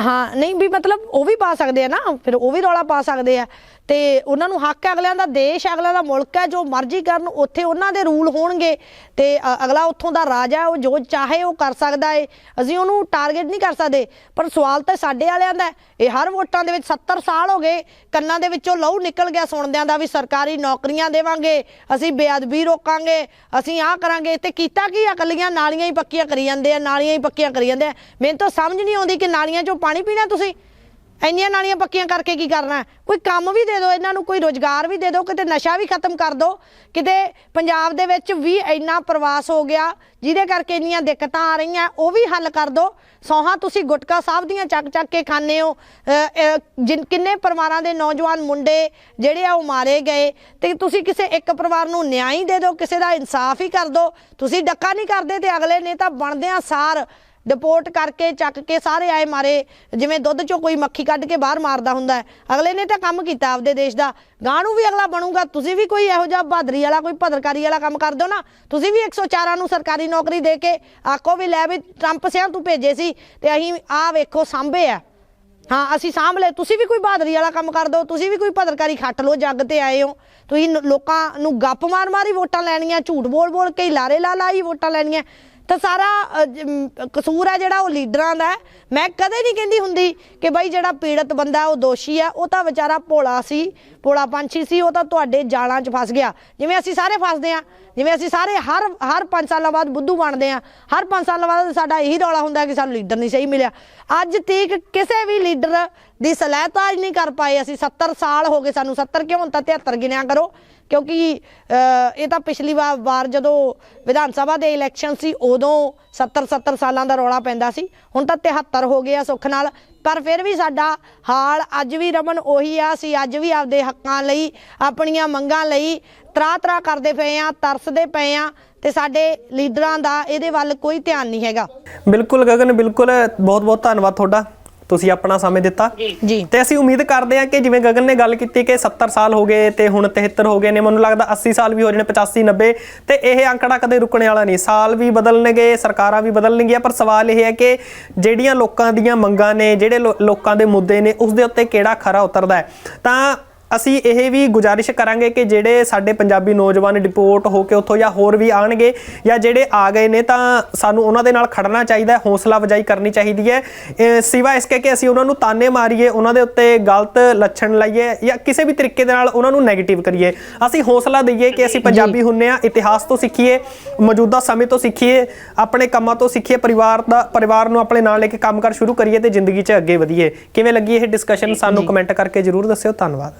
ਹਾਂ ਨਹੀਂ ਵੀ ਮਤਲਬ ਉਹ ਵੀ ਪਾ ਸਕਦੇ ਆ ਨਾ ਫਿਰ ਉਹ ਵੀ ਰੌਲਾ ਪਾ ਸਕਦੇ ਆ। ਤੇ ਉਹਨਾਂ ਨੂੰ ਹੱਕ ਹੈ ਅਗਲਿਆਂ ਦਾ ਦੇਸ਼ ਅਗਲਿਆਂ ਦਾ ਮੁਲਕ ਹੈ ਜੋ ਮਰਜ਼ੀ ਕਰਨ ਉੱਥੇ ਉਹਨਾਂ ਦੇ ਰੂਲ ਹੋਣਗੇ। ਤੇ ਅਗਲਾ ਉੱਥੋਂ ਦਾ ਰਾਜਾ ਹੈ, ਉਹ ਜੋ ਚਾਹੇ ਉਹ ਕਰ ਸਕਦਾ ਹੈ ਅਸੀਂ ਉਹਨੂੰ ਟਾਰਗੇਟ ਨਹੀਂ ਕਰ ਸਕਦੇ ਪਰ ਸਵਾਲ ਤਾਂ ਸਾਡੇ ਵਾਲਿਆਂ ਦਾ ਇਹ ਹਰ ਵੋਟਾਂ ਦੇ ਵਿੱਚ 70 ਸਾਲ ਹੋ ਗਏ ਕੰਨਾਂ ਦੇ ਵਿੱਚੋਂ ਲਹੂ ਨਿਕਲ ਗਿਆ ਸੁਣਦਿਆਂ ਦਾ ਵੀ ਸਰਕਾਰੀ ਨੌਕਰੀਆਂ ਦੇਵਾਂਗੇ ਅਸੀਂ ਬੇਅਦਬੀ ਰੋਕਾਂਗੇ ਅਸੀਂ ਆਹ ਕਰਾਂਗੇ। ਤੇ ਕੀਤਾ ਕੀ ਆ? ਨਾਲੀਆਂ ਹੀ ਪੱਕੀਆਂ ਕਰੀ ਜਾਂਦੇ ਆ ਨਾਲੀਆਂ ਹੀ ਪੱਕੀਆਂ ਕਰੀ ਜਾਂਦੇ ਆ। ਮੈਨੂੰ ਤਾਂ ਸਮਝ ਨਹੀਂ ਆਉਂਦੀ ਕਿ ਨਾਲੀਆਂ 'ਚੋਂ ਪਾਣੀ ਪੀਣਾ ਤੁਸੀਂ। ਇੰਨੀਆਂ ਨਾਲੀਆਂ ਪੱਕੀਆਂ ਕਰਕੇ ਕੀ ਕਰਨਾ? ਕੋਈ ਕੰਮ ਵੀ ਦੇ ਦਿਓ ਇਹਨਾਂ ਨੂੰ ਕੋਈ ਰੋਜ਼ਗਾਰ ਵੀ ਦੇ ਦਿਓ ਕਿਤੇ ਨਸ਼ਾ ਵੀ ਖਤਮ ਕਰ ਦਿਓ। ਕਿਤੇ ਪੰਜਾਬ ਦੇ ਵਿੱਚ ਵੀ ਇੰਨਾ ਪ੍ਰਵਾਸ ਹੋ ਗਿਆ ਜਿਹਦੇ ਕਰਕੇ ਇੰਨੀਆਂ ਦਿੱਕਤਾਂ ਆ ਰਹੀਆਂ ਉਹ ਵੀ ਹੱਲ ਕਰ ਦਿਓ। ਸੌਹਾਂ ਤੁਸੀਂ ਗੁਟਕਾ ਸਾਹਿਬ ਦੀਆਂ ਚੱਕ ਚੱਕ ਕੇ ਖਾਂਦੇ ਹੋ। ਅ, ਜਿਨ ਕਿੰਨੇ ਪਰਿਵਾਰਾਂ ਦੇ ਨੌਜਵਾਨ ਮੁੰਡੇ ਜਿਹੜੇ ਆ ਉਹ ਮਾਰੇ ਗਏ। ਤੇ ਤੁਸੀਂ ਕਿਸੇ ਇੱਕ ਪਰਿਵਾਰ ਨੂੰ ਨਿਆਂ ਹੀ ਦੇ ਦਿਓ ਕਿਸੇ ਦਾ ਇਨਸਾਫ ਹੀ ਕਰ ਦਿਓ। ਤੁਸੀਂ ਡੱਕਾ ਨਹੀਂ ਕਰਦੇ ਤੇ ਅਗਲੇ ਨੇ ਤਾਂ ਬਣਦਿਆਂ ਸਾਰ ਡਿਪੋਰਟ ਕਰਕੇ ਚੱਕ ਕੇ ਸਾਰੇ ਆਏ ਮਾਰੇ, ਜਿਵੇਂ ਦੁੱਧ ਚੋਂ ਕੋਈ ਮੱਖੀ ਕੱਢ ਕੇ ਬਾਹਰ ਮਾਰਦਾ ਹੁੰਦਾ ਅਗਲੇ ਨੇ ਤਾਂ ਕੰਮ ਕੀਤਾ ਆਪਦੇ ਦੇਸ਼ ਦਾ। ਗਾਂ ਨੂੰ ਵੀ ਅਗਲਾ ਬਣੂਗਾ। ਤੁਸੀਂ ਵੀ ਕੋਈ ਇਹੋ ਜਿਹਾ ਬਹਾਦਰੀ ਵਾਲਾ, ਕੋਈ ਭਦਰਕਾਰੀ ਵਾਲਾ ਕੰਮ ਕਰ ਦਿਓ ਨਾ। ਤੁਸੀਂ ਵੀ 104 ਨੂੰ ਸਰਕਾਰੀ ਨੌਕਰੀ ਦੇ ਕੇ ਆਖੋ ਵੀ ਲੈ ਵੀ ਟਰੰਪ ਸਿਆਂ ਤੂੰ ਭੇਜੇ ਸੀ ਤੇ ਅਸੀਂ ਆਹ ਵੇਖੋ ਸਾਂਭੇ ਆ। ਹਾਂ, ਅਸੀਂ ਸਾਂਭ ਲਏ। ਤੁਸੀਂ ਵੀ ਕੋਈ ਬਹਾਦਰੀ ਵਾਲਾ ਕੰਮ ਕਰ ਦਿਓ। ਤੁਸੀਂ ਵੀ ਕੋਈ ਭਦਰਕਾਰੀ ਖੱਟ ਲਓ, ਜੱਗ ਤੇ ਆਏ ਹੋ। ਤੁਸੀਂ ਲੋਕਾਂ ਨੂੰ ਗੱਪ ਮਾਰ ਮਾਰੀ ਵੋਟਾਂ ਲੈਣੀਆਂ, ਝੂਠ ਬੋਲ ਬੋਲ ਕੇ ਹੀ ਲਾਰੇ ਲਾ ਲਾਈ ਵੋਟਾਂ ਲੈਣੀਆਂ। ਤਾਂ ਸਾਰਾ ਕਸੂਰ ਹੈ ਜਿਹੜਾ ਉਹ ਲੀਡਰਾਂ ਦਾ ਮੈਂ ਕਦੇ ਨਹੀਂ ਕਹਿੰਦੀ ਹੁੰਦੀ ਕਿ ਬਈ ਜਿਹੜਾ ਪੀੜਤ ਬੰਦਾ ਉਹ ਦੋਸ਼ੀ ਆ ਉਹ ਤਾਂ ਵਿਚਾਰਾ ਭੋਲਾ ਸੀ ਭੋਲਾ ਪੰਛੀ ਸੀ, ਉਹ ਤਾਂ ਤੁਹਾਡੇ ਜਾਲਾਂ 'ਚ ਫਸ ਗਿਆ। ਜਿਵੇਂ ਅਸੀਂ ਸਾਰੇ ਫਸਦੇ ਆ ਜਿਵੇਂ ਅਸੀਂ ਸਾਰੇ ਹਰ ਹਰ 5 ਸਾਲਾਂ ਬਾਅਦ ਬੁੱਧੂ ਬਣਦੇ ਆ ਹਰ 5 ਸਾਲਾਂ ਬਾਅਦ ਸਾਡਾ ਇਹੀ ਰੌਲਾ ਹੁੰਦਾ ਕਿ ਸਾਨੂੰ ਲੀਡਰ ਨਹੀਂ ਸਹੀ ਮਿਲਿਆ। ਅੱਜ ਤੀਕ ਕਿਸੇ ਵੀ ਲੀਡਰ ਦੀ ਸਲਾਹਤਾ ਨਹੀਂ ਕਰ ਪਾਏ ਅਸੀਂ। 70 ਸਾਲ ਹੋ ਗਏ ਸਾਨੂੰ 70 ਕਿਉਂ ਤਾਂ 73 ਗਿਣਿਆ ਕਰੋ। ਕਿਉਂਕਿ ਇਹ ਤਾਂ ਪਿਛਲੀ ਵਾਰ ਵਾਰ ਜਦੋਂ ਵਿਧਾਨ ਸਭਾ ਦੇ ਇਲੈਕਸ਼ਨ ਸੀ, ਉਦੋਂ 70 70 ਸਾਲਾਂ ਦਾ ਰੌਲਾ ਪੈਂਦਾ ਸੀ। ਹੁਣ ਤਾਂ 73 ਹੋ ਗਏ ਆ ਸੁੱਖ ਨਾਲ। ਪਰ ਫਿਰ ਵੀ ਸਾਡਾ ਹਾਲ ਅੱਜ ਵੀ ਰਮਨ ਉਹੀ ਆ। ਅਸੀਂ ਅੱਜ ਵੀ ਆਪਦੇ ਹੱਕਾਂ ਲਈ, ਆਪਣੀਆਂ ਮੰਗਾਂ ਲਈ ਤਰਾ ਤਰਾ ਕਰਦੇ ਪਏ ਆ, ਤਰਸਦੇ ਪਏ ਆ ਤੇ ਸਾਡੇ ਲੀਡਰਾਂ ਦਾ ਇਹਦੇ ਵੱਲ ਕੋਈ ਧਿਆਨ ਨਹੀਂ ਹੈਗਾ। ਬਿਲਕੁਲ ਗਗਨ, ਬਿਲਕੁਲ। ਬਹੁਤ ਬਹੁਤ ਧੰਨਵਾਦ ਤੁਹਾਡਾ। ਤੁਸੀਂ ਆਪਣਾ ਸਮੇਂ ਦਿੱਤਾ। ਜੀ। ਤੇ ਅਸੀਂ ਉਮੀਦ ਕਰਦੇ ਹਾਂ ਕਿ ਜਿਵੇਂ ਗਗਨ ਨੇ ਗੱਲ ਕੀਤੀ ਕਿ 70 ਸਾਲ ਹੋ ਗਏ ਤੇ ਹੁਣ 73 ਹੋ ਗਏ ਨੇ ਮੈਨੂੰ ਲੱਗਦਾ 80 ਸਾਲ ਵੀ ਹੋ ਜਾਣੇ 85 90 ਤੇ ਇਹ ਅੰਕੜਾ ਕਦੇ ਰੁਕਣੇ ਵਾਲਾ ਨਹੀਂ। ਸਾਲ ਵੀ ਬਦਲਣਗੇ ਸਰਕਾਰਾਂ ਵੀ ਬਦਲਣਗੀਆਂ ਪਰ ਸਵਾਲ ਇਹ ਹੈ ਕਿ ਜਿਹੜੀਆਂ ਲੋਕਾਂ ਦੀਆਂ ਮੰਗਾਂ ਨੇ ਜਿਹੜੇ ਲੋਕਾਂ ਦੇ ਮੁੱਦੇ ਨੇ ਉਸ ਦੇ ਉੱਤੇ ਕਿਹੜਾ ਖਰਾ ਉਤਰਦਾ ਹੈ? ਤਾਂ ਅਸੀਂ ਇਹ ਵੀ ਗੁਜ਼ਾਰਿਸ਼ ਕਰਾਂਗੇ ਕਿ ਜਿਹੜੇ ਸਾਡੇ ਪੰਜਾਬੀ ਨੌਜਵਾਨ ਡਿਪੋਰਟ ਹੋ ਕੇ ਉੱਥੋਂ ਜਾਂ ਹੋਰ ਵੀ ਆਣਗੇ ਜਾਂ ਜਿਹੜੇ ਆ ਗਏ ਨੇ ਤਾਂ ਸਾਨੂੰ ਉਹਨਾਂ ਦੇ ਨਾਲ ਖੜਨਾ ਚਾਹੀਦਾ ਹੈ ਹੌਸਲਾ ਵਜਾਈ ਕਰਨੀ ਚਾਹੀਦੀ ਹੈ। ਸਿਵਾ ਇਸ ਕੇ ਕਿ ਅਸੀਂ ਉਹਨਾਂ ਨੂੰ ਤਾਨੇ ਮਾਰੀਏ ਉਹਨਾਂ ਦੇ ਉੱਤੇ ਗਲਤ ਲੱਛਣ ਲਾਈਏ ਜਾਂ ਕਿਸੇ ਵੀ ਤਰੀਕੇ ਦੇ ਨਾਲ ਉਹਨਾਂ ਨੂੰ 네ਗੇਟਿਵ ਕਰੀਏ। ਅਸੀਂ ਹੌਸਲਾ ਦਈਏ ਕਿ ਅਸੀਂ ਪੰਜਾਬੀ ਹੁੰਨੇ ਆ ਇਤਿਹਾਸ ਤੋਂ ਸਿੱਖੀਏ ਮੌਜੂਦਾ ਸਮੇਂ ਤੋਂ ਸਿੱਖੀਏ ਆਪਣੇ ਕੰਮਾਂ ਤੋਂ ਸਿੱਖੀਏ ਪਰਿਵਾਰ ਦਾ ਪਰਿਵਾਰ ਨੂੰ ਆਪਣੇ ਨਾਲ ਲੈ ਕੇ ਕੰਮ ਕਰ ਸ਼ੁਰੂ ਕਰੀਏ ਤੇ ਜ਼ਿੰਦਗੀ 'ਚ ਅੱਗੇ ਵਧੀਏ। ਕਿਵੇਂ ਲੱਗੀ ਇਹ ਡਿਸਕਸ਼ਨ ਸਾਨੂੰ ਕਮੈਂਟ ਕਰਕੇ ਜਰੂਰ ਦੱਸਿਓ। ਧੰਨਵਾਦ।